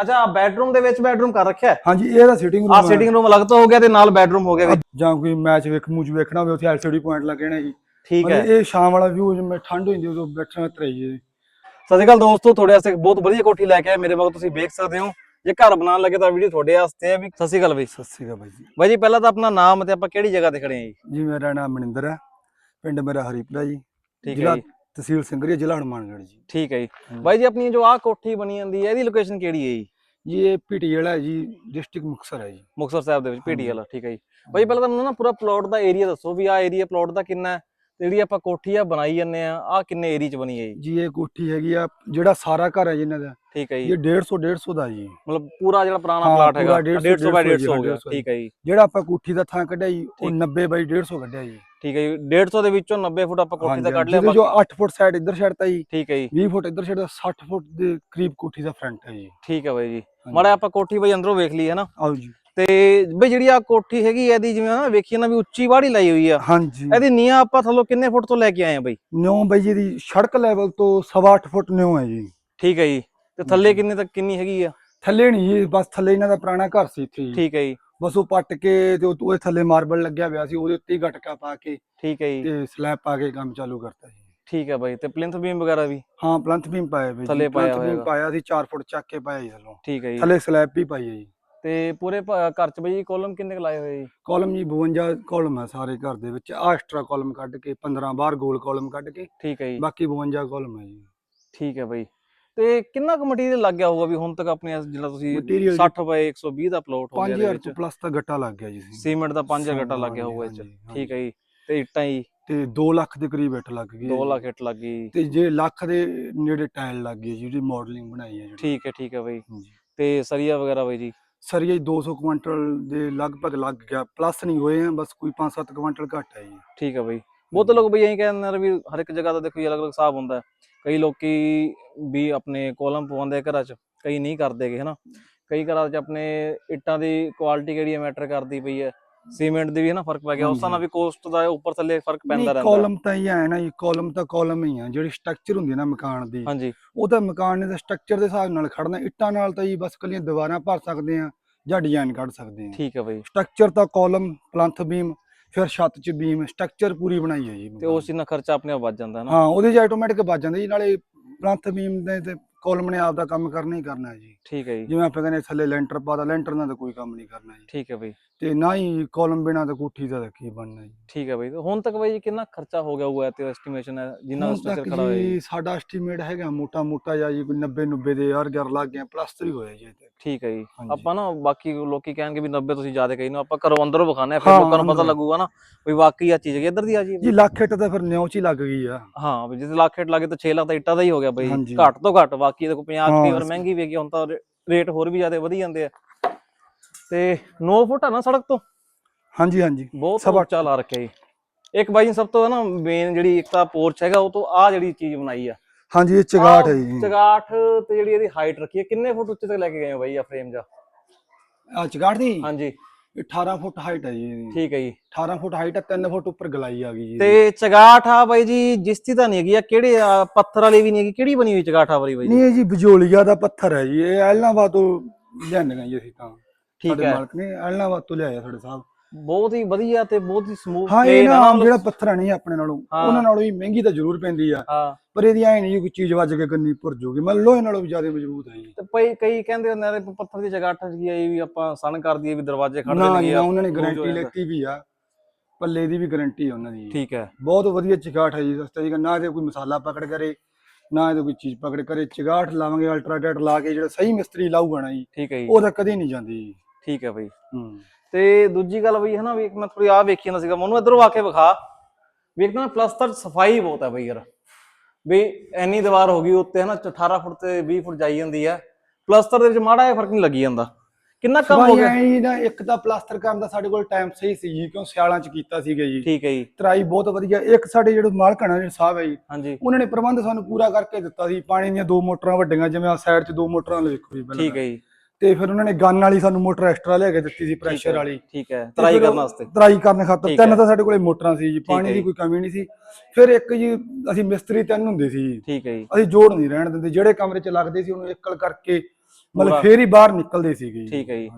ਅੱਛਾ ਬੈਡਰੂਮ ਦੇ ਵਿੱਚ ਬੈਡਰੂਮ ਕਰ ਰੱਖਿਆ ਹੈ? ਹਾਂਜੀ ਇਹ ਦਾ ਸਿਟਿੰਗ ਆ ਰੂਮ ਸਿਟਿੰਗ ਰੂਮ ਅਲੱਗ ਤੋਂ ਹੋ ਗਿਆ ਤੇ ਨਾਲ ਬੈਡਰੂਮ ਹੋ ਗਿਆ ਵੀ? ਜਾਂ ਕੋਈ ਮੈਚ ਵੇਖ ਮੂਚ ਵੇਖਣਾ ਹੋਵੇ ਉੱਥੇ ਐਲਸੀਡੀ ਪੁਆਇੰਟ ਲੱਗੇ ਨੇ ਜੀ। ਠੀਕ ਹੈ। ਮਤਲਬ ਇਹ ਸ਼ਾਮ ਵਾਲਾ ਵਿਊ ਜਿਵੇਂ ਠੰਡ ਹੁੰਦੀ ਉਦੋਂ ਬੈਠਣਾ ਤਰਾਈਏ ਸਤਿ ਸ਼੍ਰੀ ਅਕਾਲ ਦੋਸਤੋ ਤੁਹਾਡੇ ਵਾਸਤੇ ਇੱਕ ਬਹੁਤ ਵਧੀਆ ਕੋਠੀ ਲੈ ਕੇ ਆਏ। ਮੇਰੇ ਮਗਰ ਤੁਸੀਂ ਵੇਖ ਸਕਦੇ ਹੋ। ਜੇ ਘਰ ਬਣਾਉਣ ਲੱਗੇ ਤਾਂ ਵੀਡੀਓ ਤੁਹਾਡੇ ਵਾਸਤੇ ਹੈ ਵੀ। ਸਤਿ ਸ਼੍ਰੀ ਅਕਾਲ ਬਈ। ਸਤਿ ਸ੍ਰੀ ਅਕਾਲ ਬਾਈ ਜੀ। ਬਾਈ ਜੀ ਪਹਿਲਾਂ ਤਾਂ ਆਪਣਾ ਨਾਮ ਤੇ ਆਪਾਂ ਕਿਹੜੀ ਜਗ੍ਹਾ ਤੇ ਖੜੇ ਹਾਂ ਜੀ? ਜੀ ਮੇਰਾ ਨਾਮ ਮਨਿੰਦਰ ਹੈ। ਪਿੰਡ ਮੇਰਾ ਹਰੀਪੁਰਾ ਜੀ। ਠੀਕ ਹੈ ਜ਼ਿਲ੍ਹਾ ਜੀ। ਤਹਿਸੀਲ ਸਿੰਗਰੀ ਜ਼ਿਲ੍ਹਾ ਹਨੂਮਾਨਗੜ੍ਹ ਜੀ। ਠੀਕ ਹੈ ਜੀ। ਬਾਈ ਜੀ ਆਪਣੀ ਜੋ ਆਹ ਕੋਠੀ ਬਣੀ ਜਾਂਦੀ ਹੈ ਇਹਦੀ ਲੋਕੇਸ਼ਨ ਕਿਹੜੀ ਹੈ ਜੀ? ਜੀ ਇਹ ਪੀਟੀ ਵਾਲਾ ਜੀ ਡਿਸਟ੍ਰਿਕਟ ਮੁਕਤਸਰ ਹੈ ਜੀ। ਮੁਕਤਸਰ ਸਾਹਿਬ ਦੇ ਵਿੱਚ ਪੀਟੀ। ਵਾਲਾ ਠੀਕ ਹੈ ਜੀ। ਬਾਈ ਪਹਿਲਾਂ ਤਾਂ ਮੈਨੂੰ ਨਾ ਪੂਰਾ ਪਲਾਟ ਦਾ ਏਰੀਆ ਦੱਸੋ ਵੀ ਆਹ ਏਰੀਆ ਪਲਾਟ ਦਾ ਕਿੰਨਾ ਹੈ ਤੇ ਜਿਹੜੀ ਆਪਾਂ ਕੋਠੀ ਆ ਬਣਾਈ ਜਾਂਦੇ ਆ ਆਹ ਕਿੰਨੇ ਏਰੀਆ ਚ ਬਣੀ ਹੈ ਜੀ? ਜੀ ਇਹ ਕੋਠੀ ਹੈਗੀ ਆ ਜਿਹੜਾ ਸਾਰਾ ਘਰ ਹੈ ਜੀ ਇਹਨਾਂ ਦਾ ਠੀਕ ਹੈ ਇਹ ਜੀ 150 150 ਦਾ ਜੀ। ਮਤਲਬ ਪੂਰਾ ਜਿਹੜਾ ਪੁਰਾਣਾ ਪਲਾਟ ਹੈਗਾ ਪੂਰਾ 150 ਬਾਈ 150 ਹੋ ਗਿਆ 150 ਠੀਕ ਹੈ ਜੀ। ਜਿਹੜਾ ਆਪਾਂ ਕੋਠੀ ਦਾ ਥਾਂ ਕੱਢਿਆ ਜੀ ਉਹ ਠੀਕ। 90 ਬਾਈ 150 ਕੱਢਿਆ ਜੀ। ਠੀਕ ਹੈ ਜੀ 150 ਦੇ ਵਿੱਚੋਂ 90 ਫੁੱਟ ਆਪਾਂ ਕੋਠੀ ਦਾ ਕੱਢ ਲਿਆ ਜੋ ਬਾਕੀ 8 ਫੁੱਟ ਸਾਈਡ ਇੱਧਰ ਛੱਡਤਾ ਜੀ। ਠੀਕ ਹੈ ਜੀ। 20 ਫੁੱਟ ਇੱਧਰ ਛੱਡਦਾ 60 ਫੁੱਟ ਦੇ ਕਰੀਬ ਕੋਠੀ ਦਾ ਫਰੰਟ ਹੈ ਜੀ। ਠੀਕ ਹੈ ਬਾਈ ਜੀ। ਮਾੜਾ ਆਪਾਂ ਕੋਠੀ ਬਾਈ ਅੰਦਰੋਂ ਵੇਖ ਲਈ ਹੈ ਨਾ? ਆਓ ਜੀ। ਤੇ ਬਈ ਜਿਹੜੀ ਆ ਕੋਠੀ ਹੈਗੀ ਇਹਦੀ ਜਿਵੇਂ ਨਾ ਵੇਖੀ ਨਾ ਵੀ ਉੱਚੀ ਬਾੜੀ ਲਾਈ ਹੋਈ ਆ। ਹਾਂਜੀ। ਇਹਦੀ ਨੀਹਾਂ ਆਪਾਂ ਥੱਲੋਂ ਕਿੰਨੇ ਫੁੱਟ ਤੋਂ ਲੈ ਕੇ ਆਏ ਆ ਬਈ? ਨਿਉ ਬਾਈ ਜੀ ਦੀ ਸੜਕ ਲੈਵਲ ਤੋਂ ਸਵਾ 8 ਫੁੱਟ ਨਿਉ ਹੈ ਜੀ। ਠੀਕ ਹੈ ਜੀ। ਤੇ ਥੱਲੇ। ਕਿੰਨੇ ਤੱਕ ਕਿੰਨੀ ਹੈਗੀ ਆ? ਥੱਲੇ ਨਹੀਂ ਜੀ ਬਸ ਥੱਲੇ ਇਹਨਾਂ ਦਾ ਪੁਰਾਣਾ ਘਰ ਸੀ ਇੱਥੇ ਠੀਕ ਹੈ ਜੀ। ਬਸ ਉਹ ਪੱਟ ਕੇ ਤੇ ਉਹ- ਉਹਦੇ ਥੱਲੇ ਮਾਰਬਲ ਲੱਗਿਆ ਹੋਇਆ ਸੀ ਉਹਦੇ ਉੱਤੇ ਹੀ ਗਟਕਾ ਪਾ ਕੇ ਠੀਕ ਹੈ ਜੀ। ਤੇ ਸਲੈਬ ਪਾ ਕੇ ਕੰਮ ਚਾਲੂ ਕਰਤਾ ਜੀ। ਠੀਕ ਹੈ ਬਾਈ ਤੇ ਪਲਿੰਥ ਬੀਮ ਵਗੈਰਾ ਵੀ? ਹਾਂ ਪਲੰਥ ਬੀਮ ਪਾਇਆ ਵੀ ਥੱਲੇ ਪਾਇਆ ਬੀਮ ਹੋਏਗਾ। ਪਾਇਆ ਸੀ 4 ਫੁੱਟ ਚੱਕ ਕੇ ਪਾਇਆ ਜੀ ਥੱਲੋਂ। ਠੀਕ ਹੈ ਜੀ। ਥੱਲੇ ਸਲੈਬ ਵੀ ਪਾਈ ਹੈ ਜੀ। ਤੇ ਪੂਰੇ ਘਰ ਚ ਬਈ ਕਾਲਮ ਕਿੰਨੇ ਲਾਏ ਹੋਏ ਜੀ? ਕਾਲਮ ਜੀ 52 ਕਾਲਮ ਹੈ ਸਾਰੇ ਘਰ ਦੇ ਵਿੱਚ। ਆ ਐਕਸਟਰਾ ਕਾਲਮ ਕੱਢ ਕੇ 15 ਬਾਹਰ ਗੋਲ ਕਾਲਮ ਕੱਢ ਕੇ ਠੀਕ ਹੈ ਜੀ। ਬਾਕੀ 52 ਕਾਲਮ ਹੈ ਜੀ। ਠੀਕ ਹੈ ਬਾਈ। ਤੇ ਕਿੰਨਾ ਕੁ ਮਟੀਰੀਅਲ ਲੱਗ ਗਿਆ ਹੋਊਗਾ ਵੀ ਹੁਣ ਤੱਕ ਆਪਣੇ ਜਿਹੜਾ ਤੁਸੀਂ Material ਜੀ- 60 ਬਾਈ 120 ਦਾ ਪਲਾਟ ਹੋ ਗਿਆ ਇਹਦੇ 5000 ਵਿੱਚ ਤੋਂ ਪਲੱਸ ਤਾਂ ਗੱਟਾ ਲੱਗ ਗਿਆ ਜੀ ਸੀਮੈਂਟ ਦਾ 5 ਹਾਂ, ਗੱਟਾ ਲੱਗ ਗਿਆ ਹੋਊਗਾ ਇਹ ਚ। ਠੀਕ ਹੈ ਜੀ। ਤੇ ਇੱਟਾਂ ਜੀ। ਤੇ 2 ਲੱਖ ਦੇ ਕਰੀਬ ਇੱਟ ਲੱਗ ਗਈ 2 ਹੈ ਲੱਖ ਇੱਟ ਲੱਗ ਗਈ ਤੇ ਜੇ ਲੱਖ ਦੇ ਨੇੜੇ ਟਾਇਲ ਲੱਗ ਗਈ ਜਿਹੜੀ ਮਾਡਲਿੰਗ ਬਣਾਈ ਹੈ ਜਿਹੜੀ। ਠੀਕ ਹੈ ਠੀਕ ਹੈ ਬਾਈ। ਤੇ ਸਰੀਆ ਵਗੈਰਾ ਬਾਈ ਜੀ? ਸਰੀਆ ਜੀ 200 ਕੁਇੰਟਲ ਦੇ ਲਗਭਗ ਲੱਗ ਗਿਆ। ਪਲੱਸ ਨਹੀਂ ਹੋਏ ਆ ਬਸ ਕੋਈ 5-7 ਕੁਇੰਟਲ ਘੱਟ ਹੈ ਜੀ। ਠੀਕ ਹੈ ਬਾਈ। ਬਹੁਤ ਲੋਕ ਬਈ ਐਂ ਕਹਿੰਦੇ ਨੇ ਵੀ ਹਰ ਇੱਕ ਜਗ੍ਹਾ ਦਾ ਦੇਖੋ ਜੀ ਅਲੱਗ-ਅਲੱਗ ਹਿਸਾਬ ਹੁੰਦਾ ਹੈ। ਕਈ ਲੋਕੀ ਵੀ ਆਪਣੇ ਕੋਲਮ ਪਵਾਉਂਦੇ ਘਰਾਂ 'ਚ ਕਈ ਨਹੀਂ ਕਰਦੇਗੇ ਹਨਾ। ਕਈ ਘਰਾਂ 'ਚ ਆਪਣੇ ਇੱਟਾਂ ਦੀ ਕੁਆਲਿਟੀ ਕਿਹੜੀ ਹੈ ਮੈਟਰ ਕਰਦੀ ਪਈ ਹੈ ਸੀਮੈਂਟ ਦੀ ਵੀ ਹਨਾ ਫ਼ਰਕ ਪੈ ਗਿਆ ਉਸ ਨਾਲ ਵੀ ਕੋਸਟ ਦਾ ਉੱਪਰ ਥੱਲੇ ਫ਼ਰਕ ਪੈਂਦਾ ਰਹਿੰਦਾ। ਕਾਲਮ ਤਾਂ ਹੀ ਹੈ ਨਾ ਕਾਲਮ ਤਾਂ ਕਾਲਮ ਹੀ ਆ ਜਿਹੜੀ ਸਟਰਕਚਰ ਹੁੰਦੀ ਹੈ ਨਾ ਮਕਾਨ ਦੀ। ਹਾਂਜੀ। ਉਹ ਤਾਂ ਮਕਾਨ ਨੇ ਤਾਂ ਸਟਰਕਚਰ ਦੇ ਹਿਸਾਬ ਨਾਲ ਖੜਨਾ ਇੱਟਾਂ ਨਾਲ ਤਾਂ ਜੀ ਬਸ ਕੱਲੀਆਂ ਦੀਵਾਰਾਂ ਭਰ ਸਕਦੇ ਆ ਜਾਂ ਡਿਜ਼ਾਈਨ ਕੱਢ ਸਕਦੇ ਆ। ਠੀਕ ਹੈ ਬਾਈ। ਸਟਰਕਚਰ ਤਾਂ ਕਾਲਮ ਪਲੰਥ ਬੀਮ ਫਿਰ ਛੱਤ ਚ ਬੀਮ ਸਟਰਕਚਰ ਪੂਰੀ ਬਣਾਈ ਹੈ ਜੀ ਤੇ ਉਸ ਨਾਲ ਖਰਚਾ ਆਪਣੇ ਆਪ ਵੱਧ ਜਾਂਦਾ ਹੈ ਨਾ। ਹਾਂ ਉਹਦੇ ਚ ਆਟੋਮੈਟਿਕ ਵੱਜ ਜਾਂਦੇ ਜੀ ਨਾਲੇ ਪਲੰਥ ਬੀਮ ਦੇ ਤੇ ਕਾਲਮ ਨੇ ਆਪ ਦਾ ਕੰਮ ਕਰਨਾ ਹੀ ਕਰਨਾ ਹੈ ਜੀ। ਠੀਕ ਹੈ ਜੀ। ਜਿਵੇਂ ਆਪਾਂ ਕਹਿੰਦੇ ਥੱਲੇ ਲੈਂਟਰ ਪਾਦਾ ਲੈਂਟਰ ਨਾਲ ਤਾਂ ਕੋਈ ਕੰਮ ਨਹੀਂ ਕਰਨਾ ਜੀ। ਠੀਕ ਹੈ ਬਾਈ। ਤੇ ਨਾ ਹੀ ਕਾਲਮ ਬਿਨਾ ਤਾਂ ਕੋਠੀ ਦਾ ਤਾਂ ਕੀ ਬਣਨਾ ਜੀ। ਠੀਕ ਹੈ ਬਾਈ ਹੁਣ ਤੱਕ ਬਾਈ ਜੀ ਕਿੰਨਾ ਖਰਚਾ ਹੋ ਗਿਆ ਹੋਊਗਾ ਤੇ ਐਸਟੀਮੇਸ਼ਨ ਹੈ ਜਿੰਨਾ ਸਟਰਕਚਰ ਖੜਾ ਹੋਇਆ ਜੀ ਜੀ? ਸਾਡਾ ਐਸਟੀਮੇਟ ਹੈਗਾ ਮੋਟਾ ਮੋਟਾ ਜਿਹਾ ਜੀ ਕੋਈ 90 90 ਦੇ ਯਾਰ ਗਰ ਲੱਗ ਗਿਆ ਪਲਸਤਰ ਹੀ ਹੋਇਆ ਜੀ ਠੀਕ ਹੈ ਜੀ। ਆਪਾਂ ਨਾ ਬਾਕੀ ਲੋਕੀ ਕਹਿਣਗੇ ਵੀ 90 ਤੁਸੀਂ ਜ਼ਿਆਦਾ ਕਹੀ ਨਾ ਆਪਾਂ ਘਰੋਂ ਅੰਦਰੋਂ ਵਿਖਾਣੇ ਫਿਰ ਹਾਂ, ਲੋਕਾਂ ਨੂੰ ਪਤਾ। ਲੱਗੂਗਾ ਨਾ ਵੀ ਵਾਕਈ ਆ ਚੀਜ਼ ਹੈਗੀ ਇੱਧਰ ਦੀ ਆ ਜੀ। ਜੀ ਲੱਖ ਇੱਟ ਤਾਂ ਫਿਰ ਨਿਉ ਚ ਹੀ ਲੱਗ ਗਈ ਆ। ਹਾਂ ਵੀ ਜਿਸ ਲੱਖ ਹੇਠ ਲੱਗੇ ਤਾਂ 6 ਲੱਖ ਤਾਂ ਇੱਟਾਂ ਦਾ ਹੀ ਹੋ ਗਿਆ ਬਈ। ਘੱਟ ਤੋਂ ਘੱਟ ਬਾਕੀ ਦੇਖੋ 50 ਕਈ ਹਾਂ, ਵਾਰ ਮਹਿੰਗੀ ਵੀ ਹੈਗੀ ਹੁਣ ਤਾਂ ਰੇਟ ਹੋਰ ਵੀ ਜ਼ਿਆਦਾ ਵਧੀ ਜਾਂਦੇ ਆ। ਤੇ 9 ਫੁੱਟ ਆ ਨਾ ਸੜਕ ਤੋਂ? ਹਾਂਜੀ ਹਾਂਜੀ। ਬਹੁਤ ਉੱਚਾ ਲਾ ਰੱਖਿਆ ਜੀ। ਇੱਕ ਬਾਈ ਸਭ ਤੋਂ ਨਾ ਮੇਨ ਜਿਹੜੀ ਇੱਕ ਤਾਂ ਪੋਰਚ ਹੈਗਾ ਉਹ ਤੋਂ ਆ ਜਿਹੜੀ ਚੀਜ਼ ਬਣਾਈ ਆ। ਹਾਂਜੀ ਇਹ ਚਗਾਟ ਹੈ ਜੀ। ਚਗਾਠ ਤੇ ਜਿਹੜੀ ਇਹਦੀ ਹਾਈਟ ਰੱਖੀ ਹੈ ਕਿੰਨੇ ਫੁੱਟ ਉੱਚੇ ਤੱਕ ਲੈ ਕੇ ਗਏ ਹੋ ਬਾਈ ਆ ਫਰੇਮ ਜਾ ਆ ਚਗਾਟ ਦੀ? ਹਾਂਜੀ। 18 ਫੁੱਟ ਹਾਈਟ ਹੈ ਜੀ ਇਹਦੀ। ਠੀਕ ਹੈ ਜੀ। 18 ਫੁੱਟ ਹਾਈਟ ਹੈ 3 ਫੁੱਟ ਉੱਪਰ ਗਲਾਈ ਆ ਗਈ ਜੀ। ਤੇ ਚਗਾਠ ਆ ਬਾਈ ਜੀ ਜਿਸਤੀ ਤਾਂ ਨਹੀਂ ਹੈਗੀ ਆ ਕਿਹੜੇ ਆ, ਪੱਥਰ ਵਾਲੀ ਵੀ ਨਹੀਂ ਹੈਗੀ ਕਿਹੜੀ ਬਣੀ ਹੋਈ ਚਗਾਠ ਆ ਵਾਲੀ ਬਾਈ ਜੀ? ਨਹੀਂ ਇਹ ਜੀ ਬਜੋਲੀਆ ਦਾ ਪੱਥਰ ਹੈ ਜੀ ਇਹ ਐਲਨਾਬਾਦ ਤੋਂ ਲਿਆਂਦੀਆਂ ਜੀ ਅਸੀਂ ਤਾਂ। ਠੀਕ ਸਾਡੇ ਹੈ। ਮਾਲਕ ਨੇ ਐਲਨਾਬਾਦ ਤੋਂ ਲਿਆਇਆ ਸਾਡੇ ਸਾਹਿਬ। ਬਹੁਤ ਹੀ ਵਧੀਆ ਤੇ ਬਹੁਤ ਹੀ ਸਮੂਥ ਹਾਂ ਇਹ ਨਾ ਆਮ ਜਿਹੜਾ ਪੱਥਰ ਨਹੀਂ ਆਪਣੇ ਨਾਲੋਂ। ਉਹਨਾਂ ਨਾਲੋਂ ਹੀ ਮਹਿੰਗੀ ਤਾਂ ਜ਼ਰੂਰ ਪੈਂਦੀ ਆ। ਪਰ ਇਹਦੀ ਐ ਨਹੀਂ ਕੋਈ ਚੀਜ਼ ਵੱਜ ਕੇ ਕੰਨੀ ਭੁਰ ਜੂਗੀ। ਮਤਲਬ ਲੋਹੇ ਨਾਲੋਂ ਵੀ ਜ਼ਿਆਦਾ ਮਜ਼ਬੂਤ ਹੈ ਜੀ ਤੇ ਪਈ ਕਈ ਕਹਿੰਦੇ ਹੁੰਦੇ ਨੇ ਵੀ ਪੱਥਰ ਦੀ ਚਗਾਠ ਕੀ ਆ ਇਹ ਵੀ ਆਪਾਂ ਸਣ ਕਰ ਦਈਏ ਵੀ ਦਰਵਾਜ਼ੇ ਖੜ ਨਾ ਜੀ, ਆ ਉਹਨਾਂ ਨੇ ਗਾਰੰਟੀ। ਲੈਤੀ ਵੀ ਆ। ਪੱਲੇ ਦੀ ਵੀ ਗਾਰੰਟੀ ਹੈ ਉਹਨਾਂ ਦੀ। ਠੀਕ ਹੈ। ਬਹੁਤ ਵਧੀਆ ਚਿਗਾਟ ਹੈ ਜੀ ਸਸਤਾ ਜੀ। ਨਾ ਇਹਦੇ ਕੋਈ ਮਸਾਲਾ ਪਕੜ ਕਰੇ ਨਾ ਇਹਦੇ ਕੋਈ ਚੀਜ਼ ਪਕੜ ਕਰੇ। ਚਿਗਾਟ ਲਾਵਾਂਗੇ ਅਲਟਰਾਟੈਟ ਲਾ ਕੇ ਜਿਹੜਾ ਸਹੀ ਮਿਸਤਰੀ ਲਾਊਗਾ ਨਾ ਜੀ ਠੀਕ ਹੈ ਜੀ। ਉਹ ਤਾਂ ਕਦੇ ਨਹੀਂ ਜਾਂਦੀ। ਜੀ ਠੀਕ ਹੈ ਬਈ ਹੂੰ। ਤੇ ਦੂਜੀ ਗੱਲ ਬਈ ਹਨਾ ਵੀ ਮੈਂ ਥੋੜੀ ਆ ਵੇਖੀ ਜਾਂਦਾ ਸੀਗਾ ਮੈਨੂੰ ਇਧਰੋਂ ਆ ਕੇ ਵਿਖਾ ਵੀ ਇੱਕ ਨਾ ਪਲਸਤਰ ਸਫ਼ਾਈ ਬਹੁਤ ਹੈ ਬਈ ਯਾਰ। ਵੀ ਐਨੀ ਦੀਵਾਰ ਹੋ ਗਈ ਉੱਤੇ ਹਨਾ 18 ਫੁੱਟ ਤੇ 20 ਫੁੱਟ ਜਾਈ ਜਾਂਦੀ ਹੈ। ਪਲਸਤਰ ਦੇ ਵਿੱਚ ਮਾੜਾ ਜਿਹਾ ਫ਼ਰਕ ਨਹੀਂ ਲੱਗੀ ਜਾਂਦਾ। ਕਿੰਨਾ ਕੰਮ ਹੋ ਗਿਆ? ਜੀ ਨਾ ਇੱਕ ਤਾਂ ਪਲਾਸਟਰ ਕਰਨ ਦਾ ਸਾਡੇ ਕੋਲ ਟਾਈਮ ਸਹੀ ਸੀ ਜੀ ਕਿਉਂ ਸਿਆਲਾਂ ਚ ਕੀਤਾ ਸੀਗਾ ਜੀ। ਠੀਕ ਹੈ ਜੀ। ਤਰਾਈ ਬਹੁਤ ਵਧੀਆ। ਇੱਕ ਸਾਡੇ ਜਿਹੜੇ ਮਾਲਕਣ ਨੇ ਸਾਹਿਬ ਹੈ ਜੀ ਹਾਂਜੀ। ਉਹਨਾਂ ਨੇ ਪ੍ਰਬੰਧ ਸਾਨੂੰ ਪੂਰਾ ਕਰਕੇ ਦਿੱਤਾ ਸੀ। ਪਾਣੀ ਦੀਆਂ ਦੋ ਮੋਟਰਾਂ ਵੱਡੀਆਂ ਜਿਵੇਂ ਆ ਸਾਈਡ 'ਚ ਦੋ ਮੋਟਰਾਂ ਵੇਖੋ ਜੀ ਪਹਿਲਾਂ ਠੀਕ ਹੈ ਜੀ। ਤੇ ਫਿਰ ਉਹਨਾਂ ਨੇ ਗਨ ਵਾਲੀ ਸਾਨੂੰ ਮੋਟਰ ਐਕਸਟਰਾ ਲਿਆ ਕੇ ਦਿੱਤੀ ਸੀ ਪ੍ਰੈਸ਼ਰ ਵਾਲੀ ਠੀਕ ਹੈ ਤਰਾਈ ਕਰਨ ਵਾਸਤੇ ਤਰਾਈ ਕਰਨ ਖਾਤਰ ਤਿੰਨ ਹੈ। ਤਾਂ ਸਾਡੇ ਕੋਲੇ ਮੋਟਰਾਂ ਸੀ ਜੀ ਪਾਣੀ ਹੈ ਦੀ। ਕੋਈ ਕਮੀ ਨਹੀਂ ਸੀ ਫਿਰ ਇੱਕ ਜੀ ਅਸੀਂ ਮਿਸਤਰੀ ਤਿੰਨ ਹੁੰਦੇ ਸੀ ਠੀਕ ਹੈ ਜੀ ਅਸੀਂ ਜੋੜ ਨਹੀਂ ਰਹਿਣ ਦਿੰਦੇ ਜਿਹੜੇ ਕਮਰੇ 'ਚ ਲੱਗਦੇ ਸੀ ਉਹਨੂੰ ਇੱਕਲ ਕਰਕੇ ਮਤਲਬ ਫੇਰ ਹੀ ਬਾਹਰ ਨਿਕਲਦੇ ਸੀਗੇ ਜੀ। ਠੀਕ ਹੈ ਜੀ।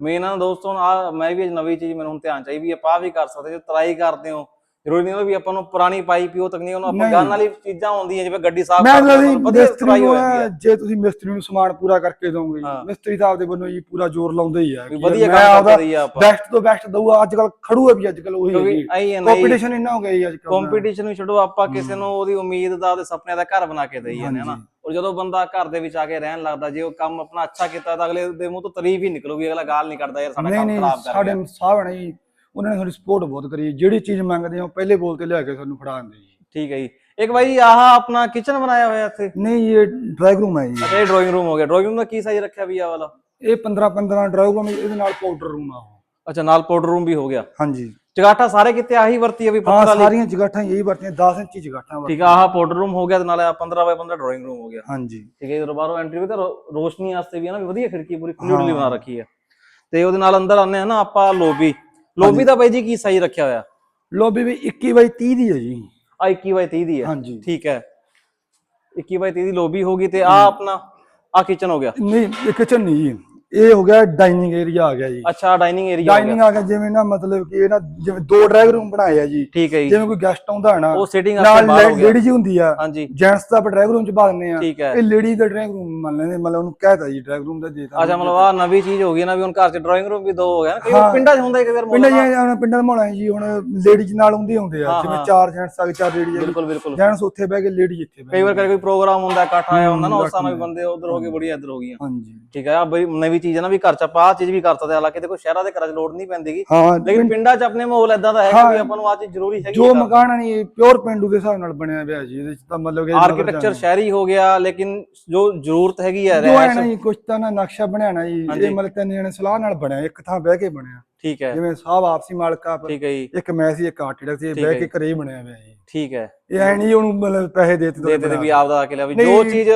ਮੇਨ ਨਾ ਦੋਸਤੋ ਆ ਮੈਂ ਵੀ ਅੱਜ ਨਵੀਂ ਚੀਜ਼ ਮੈਨੂੰ ਹੁਣ ਧਿਆਨ ਚਾਹੀ ਵੀ ਆਪਾਂ ਆਹ ਵੀ ਕਰ ਸਕਦੇ ਜੇ ਟਰਾਈ ਕਰਦੇ ਹੋ ਜ਼ਰੂਰੀ ਨਹੀਂ ਹੁੰਦਾ ਵੀ ਆਪਾਂ ਨੂੰ ਪੁਰਾਣੀ ਪਾਈਪ ਹੀ ਉਹ ਤਕਨੀਕ ਨੂੰ ਆਪਾਂ ਨਹੀਂ। ਗਨ ਵਾਲੀ ਚੀਜ਼ਾਂ ਹੁੰਦੀਆਂ ਜਿਵੇਂ ਗੱਡੀ ਸਾਫ਼ ਮੈਂ ਕਰਦੇ ਹਾਂ, ਜੀ ਮਿਸਤਰੀ ਸਫ਼ਾਈ ਹੋ ਨੂੰ ਜਾਂਦੀ ਹੈ। ਆ, ਜੇ ਤੁਸੀਂ ਮਿਸਤਰੀ ਨੂੰ ਸਮਾਨ ਪੂਰਾ ਕਰਕੇ ਦੋਗੇ ਹਾਂ। ਮਿਸਤਰੀ ਤਾਂ ਆਪਦੇ ਵੱਲੋਂ ਜੀ ਪੂਰਾ ਜ਼ੋਰ ਲਾਉਂਦਾ ਹੀ ਹੈ ਵੀ ਵਧੀਆ ਕੰਮ ਕਰਦੇ ਹੀ ਆ ਆਪਾਂ। ਬੈਸਟ ਤੋਂ ਬੈਸਟ ਦਊਗਾ ਅੱਜ ਕੱਲ ਖੜੂਆ ਵੀ ਅੱਜ ਕੱਲ ਉਹੀ ਹੈ ਕਿਉਂਕਿ ਜੀ। ਆਈ ਹੈ ਕੰਪੀਟੀਸ਼ਨ ਇੰਨਾ ਹੋ ਗਿਆ ਜੀ ਅੱਜ ਕੱਲ ਕੰਪੀਟੀਸ਼ਨ ਵੀ ਛੱਡੋ ਆਪਾਂ ਕਿਸੇ ਨੂੰ ਉਹਦੀ ਉਮੀਦ ਦਾ ਉਹਦੇ ਸੁਪਨਿਆਂ ਦਾ ਘਰ ਬਣਾ ਕੇ ਦਈ ਜਾਂਦੇ ਹਾਂ ਨਾ। ਹਾਂਜੀ। ਔਰ ਜਦੋਂ ਬੰਦਾ ਘਰ ਦੇ ਵਿੱਚ ਆ ਕੇ ਰਹਿਣ ਲੱਗਦਾ ਜੇ ਉਹ ਕੰਮ ਆਪਣਾ ਅੱਛਾ ਕੀਤਾ ਤਾਂ ਅਗਲੇ ਦੇ ਮੂੰਹ ਤੋਂ ਤਾਰੀਫ ਹੀ ਨਿਕਲੂਗੀ ਅਗਲਾ ਗਾਲ ਨਹੀਂ ਕੱਢਦਾ ਯਾਰ ਸਾਡਾ ਨਹੀਂ ਕੰਮ ਨਹੀਂ ਖਰਾਬ ਕਰ ਸਾਡੇ ਸਾਹਬ ਨੇ ਜੀ ਉਹਨਾਂ ਨੇ ਸਾਡੀ ਸਪੋਰਟ ਬਹੁਤ ਕਰੀ ਹੈ। ਜਿਹੜੀ ਚੀਜ਼ ਮੰਗਦੇ ਆ ਉਹ ਪਹਿਲੇ ਬੋਲ ਤੇ ਲਿਆ ਕੇ ਸਾਨੂੰ ਫੜਾ ਦਿੰਦੇ ਜੀ। ਠੀਕ ਹੈ ਜੀ। ਇੱਕ ਬਾਈ ਆਹ ਆਪਣਾ ਕਿਚਨ ਬਣਾਇਆ ਹੋਇਆ ਇੱਥੇ? ਨਹੀਂ ਇਹ ਡਰਾਈਵ ਰੂਮ ਹੈ ਜੀ। ਅੱਛਾ ਇਹ ਡਰਾਇੰਗ ਰੂਮ ਹੋ ਗਿਆ। ਡਰਾਇੰਗ ਰੂਮ ਦਾ ਕੀ ਸਾਈਜ਼ ਰੱਖਿਆ ਵੀ ਆ ਵਾਲਾ? ਇਹ 15 15 ਡਰਾਈਵ ਰੂਮ ਇਹਦੇ ਨਾਲ ਪਾਊਡਰ ਰੂਮ ਆ ਉਹ। ਅੱਛਾ ਨਾਲ ਪਾਊਡਰ ਰੂਮ ਵੀ ਹੋ ਗਿਆ। ਹਾਂਜੀ। ਚਗਾਠਾ ਸਾਰੇ ਕਿਤੇ ਆਹੀ ਵਰਤੀ ਆ ਵੀ ਹਾਂ ਵਾਲੀ? ਸਾਰੀਆਂ ਜਗਾਠਾਂ ਇਹੀ ਵਰਤੀਆਂ 10 ਇੰਚੀ ਜਗਾਠਾਂ ਠੀਕ ਆ ਆਹ ਪਾਊਡਰ ਰੂਮ ਹੋ ਗਿਆ ਤੇ ਨਾਲ ਆਹ 15 ਬਾਈ 15 ਡਰਾਇੰਗ ਰੂਮ ਹੋ ਗਿਆ। ਹਾਂਜੀ। ਠੀਕ ਹੈ ਜਦੋਂ ਬਾਹਰੋਂ ਐਂਟਰੀ ਵੀ ਤਾਂ ਰੋ- ਰੋਸ਼ਨੀ ਵਾਸਤੇ ਵੀ ਹੈ ਨਾ ਵੀ ਵਧੀਆ ਖਿੜਕੀ ਪੂਰੀ ਖੁੱਲੀ ਡੁੱਲੀ ਬਣਾ ਰੱਖੀ ਹੈ ਤੇ ਉਹਦੇ ਨਾਲ ਅੰਦਰ ਆਉਂਦੇ ਆ ਨਾ ਆਪਾਂ ਲੋਬੀ। ਲੋਬੀ ਦਾ ਬਾਈ ਜੀ ਕੀ ਸਾਈਜ਼ ਰੱਖਿਆ ਹੋਇਆ? ਲੋਬੀ ਵੀ 21 ਬਾਈ 30 ਦੀ ਹੈ ਜੀ। ਆ 21 ਬਾਈ 30 ਦੀ ਹੈ। ਹਾਂਜੀ। ਠੀਕ ਹੈ। 21 ਬਾਈ 30 ਦੀ ਲੋਬੀ ਹੋਗੀ ਤੇ ਆ ਆਪਣਾ ਆ ਕਿਚਨ ਹੋ ਗਿਆ। ਨਹੀਂ ਇਹ ਕਿਚਨ ਨਹੀਂ ਜੀ। ਇਹ ਹੋ ਗਿਆ ਡਾਈਨਿੰਗ ਏਰੀਆ ਆ ਗਿਆ ਜੀ। ਅੱਛਾ ਡਾਈਨਿੰਗ ਏਰੀਆ ਡਾਈਨਿੰਗ ਆ ਗਿਆ ਜਿਵੇਂ ਨਾ ਮਤਲਬ ਕਿ ਇਹ ਨਾ ਜਿਵੇਂ ਦੋ ਡਰਾਈਵ ਰੂਮ ਬਣਾਏ ਆ ਜੀ। ਠੀਕ ਹੈ ਜੀ। ਜਿਵੇਂ ਕੋਈ ਗੈਸਟ ਆਉਂਦਾ ਹੈ ਨਾ ਉਹ ਸਿਟਿੰਗ ਨਾਲ ਬਾਹਰ ਹੋ ਗਿਆ। ਲੇਡੀ ਜੀ ਹੁੰਦੀ ਆ। ਜੈਂਟਸ ਦਾ ਆਪਾਂ ਡਰਾਈਵ ਰੂਮ ਚ ਦਿੰਦੇ ਆ। ਠੀਕ ਹੈ। ਇਹ ਲੇਡੀ ਦਾ ਡਰਾਈਵ ਰੂਮ ਮੰਨ ਲੈਂਦੇ ਮਤਲਬ ਉਹਨੂੰ ਕਹਿਤਾ ਜੀ ਡਰਾਈਵ ਰੂਮ ਦਾ ਦੇਤਾ ਅੱਛਾ ਮਤਲਬ ਆ ਨਵੀਂ ਚੀਜ਼ ਹੋ ਗਈ ਨਾ ਵੀ ਹੁਣ ਘਰ 'ਚ ਡਰਾਇੰਗ ਰੂਮ ਵੀ ਦੋ ਹੋ ਗਿਆ ਨਾ। ਕਈ ਪਿੰਡਾਂ 'ਚ ਹੁੰਦਾ ਇੱਕ ਵਾਰ ਪਿੰਡਾਂ ਜੀ ਪਿੰਡਾਂ ਦਾ ਮਾਹੌਲ ਹੈ ਜੀ ਹੁਣ ਲੇਡੀਜ਼ ਨਾਲ ਹੁੰਦੇ ਹੁੰਦੇ ਆ ਜਿਵੇਂ। ਚਾਰ ਜੈਂਟਸ ਆ ਚਾਰ ਲੇਡੀਜ਼ ਆ ਬਿਲਕੁਲ ਬਿਲਕੁਲ। ਜੈਂਟਸ ਉੱਥੇ ਬਹਿ ਕੇ ਲੇਡੀ ਇੱਥੇ ਬਹਿ ਕਈ ਵਾਰ ਕੋਈ ਪ੍ਰੋਗਰਾਮ ਹੁੰਦਾ ਇਕੱਠ ਆਇਆ ਹੁੰਦਾ ਨਾ ਉਸ ਸਮੇਂ ਬੰਦੇ ਉਧਰ ਹੋ ਗਏ ਬੜੀ ਇੱਧਰ ਹੋ ਗਈਆਂ। ਹਾਂਜੀ। ਠੀਕ ਹੈ ਆ ਬਈ ਨਵੀਂ ਚੀਜ਼ ਹੈ ਨਾ ਵੀ ਘਰ 'ਚ ਆਪਾਂ ਆਹ ਚੀਜ਼ ਵੀ ਕਰ ਸਕਦੇ ਹਾਂ ਹਾਲਾਂਕਿ ਦੇਖੋ ਸ਼ਹਿਰਾਂ ਦੇ ਘਰਾਂ 'ਚ ਲੋੜ ਨਹੀਂ ਪੈਂਦੀਗੀ। ਹਾਂ ਲੇਕਿਨ ਪਿੰਡਾਂ 'ਚ ਆਪਣੇ ਮਾਹੌਲ ਇਦਾਂ ਦਾ ਹੈ ਕਿ ਆਪਾਂ ਨੂੰ ਆਹ ਚੀਜ਼ ਜ਼ਰੂਰੀ ਹੈਗੀ ਜੋ ਮਕਾਨ ਨਹੀਂ ਪਿਓਰ ਪਿੰਡੂ ਦੇ ਹਿਸਾਬ ਨਾਲ ਬਣਿਆ ਪਿਆ ਜੀ ਇਹਦੇ ਚ ਤਾਂ ਮਤਲਬ ਕਿ ਆਰਕੀਟੈਕਚਰ ਸ਼ਹਿਰੀ ਹੋ ਗਿਆ ਲੇਕਿਨ ਜੋ ਜ਼ਰੂਰਤ ਹੈਗੀ ਹੈ ਜੋ ਹੈ ਰਹਿਸ਼ ਨਾ ਜੀ ਕੁਛ ਤਾਂ ਨਾ ਨਕਸ਼ਾ ਬਣਾਣਾ ਜੀ ਹਾਂਜੀ। ਇਹ ਮਤਲਬ ਤਿੰਨ ਜਣੇ ਸਲਾਹ ਨਾਲ ਬਣਿਆ ਇੱਕ ਥਾਂ ਬਹਿ ਕੇ ਬਣਿਆ। ਠੀਕ ਹੈ। ਜਿਵੇਂ ਸਾਹਿਬ ਆਪਸੀ ਮਾਲਕ ਆ ਠੀਕ ਹੈ ਜੀ। ਇੱਕ ਮੈਂ ਸੀ ਇੱਕ ਆਰਟੀਟੈਕਟ ਸੀ ਬਹਿ ਹੈ ਕੇ ਘਰੇ ਹੀ ਬਣਿਆ ਪਿਆ ਜੀ। ਠੀਕ ਹੈ। ਇਹ ਐ ਨਹੀਂ ਉਹਨੂੰ ਮਤਲਬ ਪੈਸੇ ਦੇ ਦੇ ਦਿੱਤੇ ਦੇ ਵੀ ਆਪਦਾ ਆ ਕੇ ਲਿਆ ਵੀ ਜੋ ਚੀਜ਼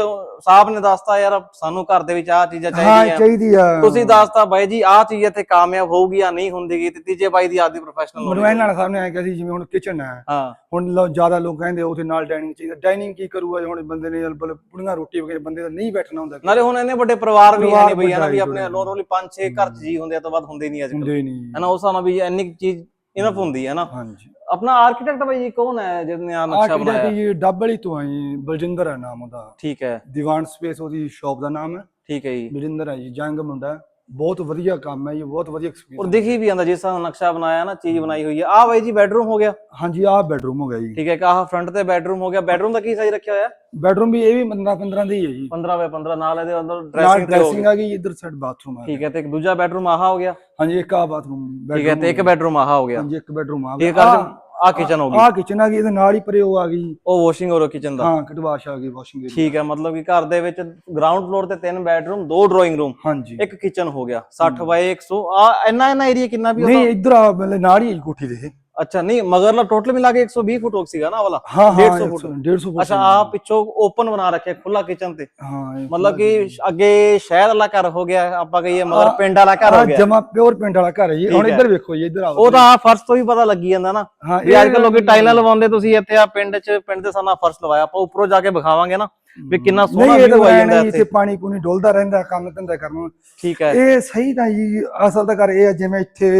ਸਾਹਿਬ ਨੇ ਦੱਸਤਾ ਯਾਰ ਸਾਨੂੰ ਘਰ ਦੇ ਵਿੱਚ ਆਹ ਚੀਜ਼ਾਂ ਹਾਂ ਚਾਹੀਦੀਆਂ। ਚਾਹੀਦੀ ਆ। ਤੁਸੀਂ ਦੱਸਤਾ ਬਾਈ ਜੀ ਆਹ ਚੀਜ਼ ਇੱਥੇ ਕਾਮਯਾਬ ਹੋਊਗੀ ਜਾਂ ਨਹੀਂ ਹੁੰਦੀਗੀ ਤੇ ਤੀਜੇ ਬਾਈ ਦੀ ਆਪਦੀ ਪ੍ਰੋਫੈਸ਼ਨਲ ਮੈਨੂੰ ਇਹਨਾਂ ਨਾਲ ਸਾਹਮਣੇ ਆਇਆ ਕਿ ਸੀ ਜਿਵੇਂ ਹੁਣ ਕਿਚਨ ਹੈ ਹਾਂ। ਹੁਣ ਲੋ ਜ਼ਿਆਦਾ ਲੋਕ ਕਹਿੰਦੇ ਉਹਦੇ ਨਾਲ ਡਾਈਨਿੰਗ ਚਾਹੀਦਾ। ਡਾਈਨਿੰਗ ਕੀ ਕਰੂਗਾ ਹੁਣ ਬੰਦੇ ਨੇ ਪੁੜੀਆਂ ਰੋਟੀ ਵਗੈਰੇ ਬੰਦੇ ਦਾ ਨਹੀਂ ਬੈਠਣਾ ਹੁੰਦਾ। ਨਾਲੇ ਹੁਣ ਇੰਨੇ ਵੱਡੇ ਪਰਿਵਾਰ ਵੀ ਹੈ ਨਹੀਂ ਬਈ ਹਨਾ ਵੀ ਆਪਣੇ ਹੀ ਨੋਰਮਲੀ 5-6 ਘਰ ਚ ਜੀ ਹੁੰਦੇ ਆ ਤੋਂ ਬਾਅਦ ਹੁੰਦੇ ਨਹੀਂ ਅੱਜ ਹੀ। ਹਨਾ ਉਸ ਨਾਲ ਵੀ ਇੰਨੀ ਕੁ ਚੀਜ਼ ਇਨਫ ਹੁੰਦੀ ਹੈ ਨਾ। ਹਾਂਜੀ। ਆਪਣਾ ਆਰਕੀਟੈਕਟ ਬਾਈ ਜੀ ਕੌਣ ਹੈ ਜਿਹਨੇ ਆ ਨਕਸ਼ਾ ਆਰਕੀਟੈਕਟ ਬਣਾਇਆ? ਜੀ ਡੱਬਲ ਤੋਂ ਆਈ ਬਲਜਿੰਦਰ ਹੈ ਨਾਮ ਉਹਦਾ। ਠੀਕ ਹੈ। ਦੀਵਾਨ ਸਪੇਸ ਉਹਦੀ ਸ਼ਾਪ ਦਾ ਨਾਮ ਹੈ। ਠੀਕ ਹੈ ਜੀ। ਬਲਜਿੰਦਰ ਹੈ ਜੀ ਜੰਗ ਮੁੰਡਾ। ਬਹੁਤ ਵਧੀਆ ਕੰਮ ਹੈ ਜੀ ਬਹੁਤ ਵਧੀਆ ਔਰ ਐਕਸਪੀਰੀਅੰਸ ਦਿਖੀ ਵੀ ਆਂਦਾ ਜਿਸ ਤਰ੍ਹਾਂ ਨਕਸ਼ਾ ਬਣਾਇਆ ਨਾ ਚੀਜ਼ ਬਣਾਈ ਹੋਈ ਹੈ। ਆਹ ਬਾਈ ਜੀ ਬੈਡਰੂਮ ਹੋ ਗਿਆ। ਹਾਂਜੀ ਆਹ ਬੈਡਰੂਮ ਹੋ ਗਿਆ ਜੀ। ਠੀਕ ਹੈ ਕਿ ਆਹ ਫਰੰਟ ਤੇ ਬੈਡਰੂਮ ਹੋ ਗਿਆ। ਬੈਡਰੂਮ ਦਾ ਕੀ ਸਾਈਜ਼ ਰੱਖਿਆ ਹੋਇਆ? ਬੈਡਰੂਮ ਵੀ ਇਹ ਵੀ 15 15 ਦੀ ਹੈ ਜੀ। 15 ਬਾਈ 15 ਨਾਲ ਇਹਦੇ ਅੰਦਰ ਨਾਲ ਡਰੈਸਿੰਗ ਤੇ ਹੋ ਡਰੈਸਿੰਗ ਆ ਗਈ ਇੱਧਰ ਸਾਈਡ ਬਾਥਰੂਮ ਆ ਠੀਕ ਹੈ ਤੇ ਇੱਕ ਦੂਜਾ ਬੈਡਰੂਮ ਆਹਾ ਹੋ ਗਿਆ। ਹਾਂਜੀ ਇੱਕ ਆ ਬਾਥਰੂਮ ਠੀਕ ਹੈ ਤੇ ਇੱਕ ਬੈਡਰੂਮ ਆਹਾ ਹੋ ਗਿਆ। ਹਾਂਜੀ ਇੱਕ ਬੈਡਰੂਮ ਆ ਇਹ ਕਰ ਆ ਕਿਚਨ ਹੋ ਗਈ। ਆ ਕਿਚਨ ਆ ਗਈ ਇਹਦੇ ਨਾਲ ਹੀ ਪਰੇ ਉਹ ਆ ਗਈ ਉਹ ਵਾਸ਼ਿੰਗ ਔਰ ਕਿਚਨ ਦਾ। ਹਾਂ ਕਟਵਾਸ਼ ਆ ਗਈ ਵਾਸ਼ਿੰਗ ਏਰੀਆ ਠੀਕ ਹੈ ਮਤਲਬ ਕਿ ਘਰ ਦੇ ਵਿੱਚ ਗਰਾਊਂਡ ਫਲੋਰ ਤੇ ਤਿੰਨ ਬੈਡਰੂਮ ਦੋ ਡਰਾਇੰਗ ਰੂਮ ਹਾਂਜੀ। ਇੱਕ ਕਿਚਨ ਹੋ ਗਿਆ 60 ਬਾਈ 100 ਆ ਇੰਨਾ ਇੰਨਾ ਏਰੀਆ ਕਿੰਨਾ ਵੀ ਨਹੀਂ ਇੱਧਰ ਆ ਮਤਲਬ ਨਾਲ ਹੀ ਕੋਠੀ ਦੇ। ਅੱਛਾ ਨਹੀਂ ਮਗਰਲਾ ਟੋਟਲ ਮਿਲਾ ਕੇ 120 ਫੁੱਟ ਹੋ ਸੀਗਾ ਨਾ ਵਾਲਾ। ਹਾਂ ਹਾਂ 150 ਫੁੱਟ 150 ਫੁੱਟ ਅੱਛਾ ਆ ਪਿੱਛੋਂ ਓਪਨ ਬਣਾ ਰੱਖਿਆ ਖੁੱਲਾ ਕਿਚਨ ਤੇ। ਹਾਂ ਮਤਲਬ ਕਿ ਅੱਗੇ ਸ਼ਹਿਰ ਵਾਲਾ ਘਰ ਹੋ ਗਿਆ ਆਪਾਂ ਕਹੀਏ ਮਗਰ ਪਿੰਡ ਵਾਲਾ ਘਰ ਹੋ ਗਿਆ। ਜਮਾ ਪਿਓਰ ਪਿੰਡ ਵਾਲਾ ਘਰ ਹੈ ਜੀ। ਹੁਣ। ਇੱਧਰ ਵੇਖੋ ਜੀ ਇੱਧਰ ਆਓ। ਉਹ ਤਾਂ ਆ ਫਰਸ਼ ਤੋਂ ਹੀ ਪਤਾ ਲੱਗੀ ਜਾਂਦਾ ਨਾ। ਵੀ ਅੱਜ ਕੱਲ ਲੋਕੀ ਟਾਈਲਾਂ ਲਵਾਉਂਦੇ ਤੁਸੀਂ ਇੱਥੇ ਆ ਪਿੰਡ 'ਚ ਪਿੰਡ ਦੇ ਸਾਨਾ ਫਰਸ਼ ਲਵਾਇਆ। ਆਪਾਂ ਉੱਪਰੋਂ ਜਾ ਕੇ ਵਿਖਾਵਾਂਗੇ ਨਾ ਵੀ ਕਿੰਨਾ ਸੋਹਣਾ ਵਿਊ ਆ ਜਾਂਦਾ ਇੱਥੇ ਪਾਣੀ ਪੂਣੀ ਡੋਲਦਾ ਰਹਿੰਦਾ ਕੰਮ ਧੰਦਾ ਕਰਨ ਠੀਕ ਹੈ। ਇਹ ਸਹੀ ਤਾਂ ਜੀ ਅਸਲ ਤਾਂ ਕਰ ਇਹ ਜਿਵੇਂ ਇੱਥੇ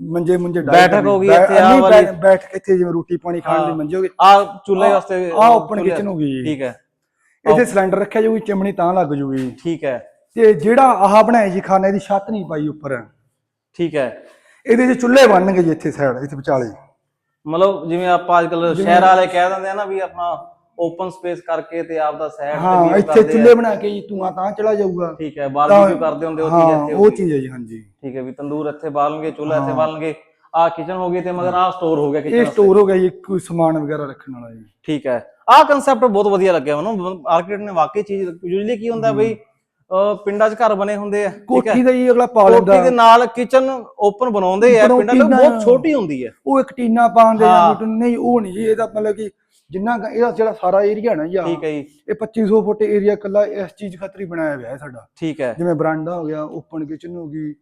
ਮੰਜੇ ਮੁੰਜੇ ਬੈਠਕ। ਹੋ ਗਈ ਇੱਥੇ ਨਹੀਂ, ਵਾਲੀ। ਬੈਠ ਕੇ ਇੱਥੇ ਜਿਵੇਂ ਰੋਟੀ ਪਾਣੀ ਖਾਣ ਦੀ ਮੰਜੇ ਹੋ ਆ ਚੁੱਲ੍ਹੇ ਵਾਸਤੇ ਆ ਓਪਨ ਕਿਚਨ ਹੋ ਗਈ। ਠੀਕ ਹੈ। ਇੱਥੇ ਸਿਲੰਡਰ ਰੱਖਿਆ ਜਾਊਗੀ ਚਿਮਣੀ ਤਾਂ ਲੱਗ ਜੂਗੀ। ਠੀਕ ਹੈ। ਤੇ ਜਿਹੜਾ ਆਹ ਬਣਾਇਆ ਜੀ ਖਾਨੇ ਦੀ ਛੱਤ ਨਹੀਂ ਪਾਈ ਉੱਪਰ। ਠੀਕ ਹੈ। ਇਹਦੇ 'ਚ ਚੁੱਲ੍ਹੇ ਬਣਨਗੇ ਜੀ ਇੱਥੇ ਸਾਈਡ ਇੱਥੇ ਵਿਚਾਲੇ। ਮਤਲਬ ਜਿਵੇਂ ਆਪਾਂ ਅੱਜ ਕੱਲ ਸ਼ਹਿਰ ਵਾਲੇ ਕਹਿ ਦਿੰਦੇ ਆ ਨਾ ਵੀ ਆਪਣਾ ਓਪਨ ਸਪੇਸ ਕਰਕੇ ਤੇ ਆਪਦਾ ਸਾਈਡ ਤੇ ਹਾਂ ਇੱਥੇ ਆ। ਚੁੱਲ੍ਹੇ ਬਣਾ ਕੇ ਜੀ ਧੂਆਂ ਤਾਂ ਚਲਾ ਜਾਊਗਾ। ਠੀਕ ਹੈ ਬਾਰਬੀਕਿਊ ਕਰਦੇ ਹੁੰਦੇ ਉਹ ਚੀਜ਼ ਇੱਥੇ ਉਹ। ਚੀਜ਼ ਹੈ ਜੀ ਹਾਂਜੀ। ਠੀਕ ਹੈ ਵੀ ਤੰਦੂਰ ਇੱਥੇ ਬਾਲਣਗੇ ਚੁੱਲ੍ਹਾ ਇੱਥੇ ਬਾਲਣਗੇ। ਆ ਕਿਚਨ ਹੋ ਗਈ ਤੇ ਮਗਰ ਆ ਸਟੋਰ ਹੋ ਗਿਆ ਇਹ ਕਿਚਨ ਸਟੋਰ ਹੋ ਗਿਆ ਜੀ ਕੋਈ ਸਮਾਨ ਵਗੈਰਾ ਰੱਖਣ ਵਾਲਾ ਜੀ। ਠੀਕ ਹੈ। ਆਹ ਕਨਸੈਪਟ ਬਹੁਤ ਵਧੀਆ ਲੱਗਿਆ ਮੈਨੂੰ। ਆਰਕੀਟੈਕਟ ਨੇ ਵਾਕਈ ਚੀਜ਼ ਯੂਜੂਲੀ ਕੀ ਹੁੰਦਾ ਬਈ ਪਿੰਡਾਂ 'ਚ ਘਰ ਬਣੇ ਹੁੰਦੇ ਆ ਕੋਠੀ ਦਾ ਜੀ ਅਗਲਾ ਪਾ ਕੋਠੀ ਲੈਂਦਾ। ਦੇ ਨਾਲ ਕਿਚਨ ਓਪਨ ਬਣਾਉਂਦੇ ਆ ਪਿੰਡਾਂ 'ਚ ਬਹੁਤ ਛੋਟੀ ਹੁੰਦੀ ਹੈ। ਉਹ ਇੱਕ ਟੀਨਾ ਪਾਉਂਦੇ। ਜਾਂ ਨਹੀਂ ਉਹ ਨਹੀਂ ਜੀ ਇਹਦਾ ਮਤਲਬ ਕਿ ਜਿੰਨਾ ਕੁ ਇਹਦਾ ਜਿਹੜਾ ਸਾਰਾ ਏਰੀਆ ਨਾ ਆਹ, ਠੀਕ ਹੈ ਜੀ। ਇਹ 2500 ਫੁੱਟ ਏਰੀਆ ਕੱਲਾ ਇਸ ਚੀਜ਼ ਖਾਤਰ ਹੀ ਬਣਾਇਆ ਹੋਇਆ ਹੈ ਸਾਡਾ। ਠੀਕ ਹੈ। ਜਿਵੇਂ ਬਰਾਂਡਾ ਹੋ ਗਿਆ ਓਪਨ ਕਿਚਨ ਹੋ ਗਈ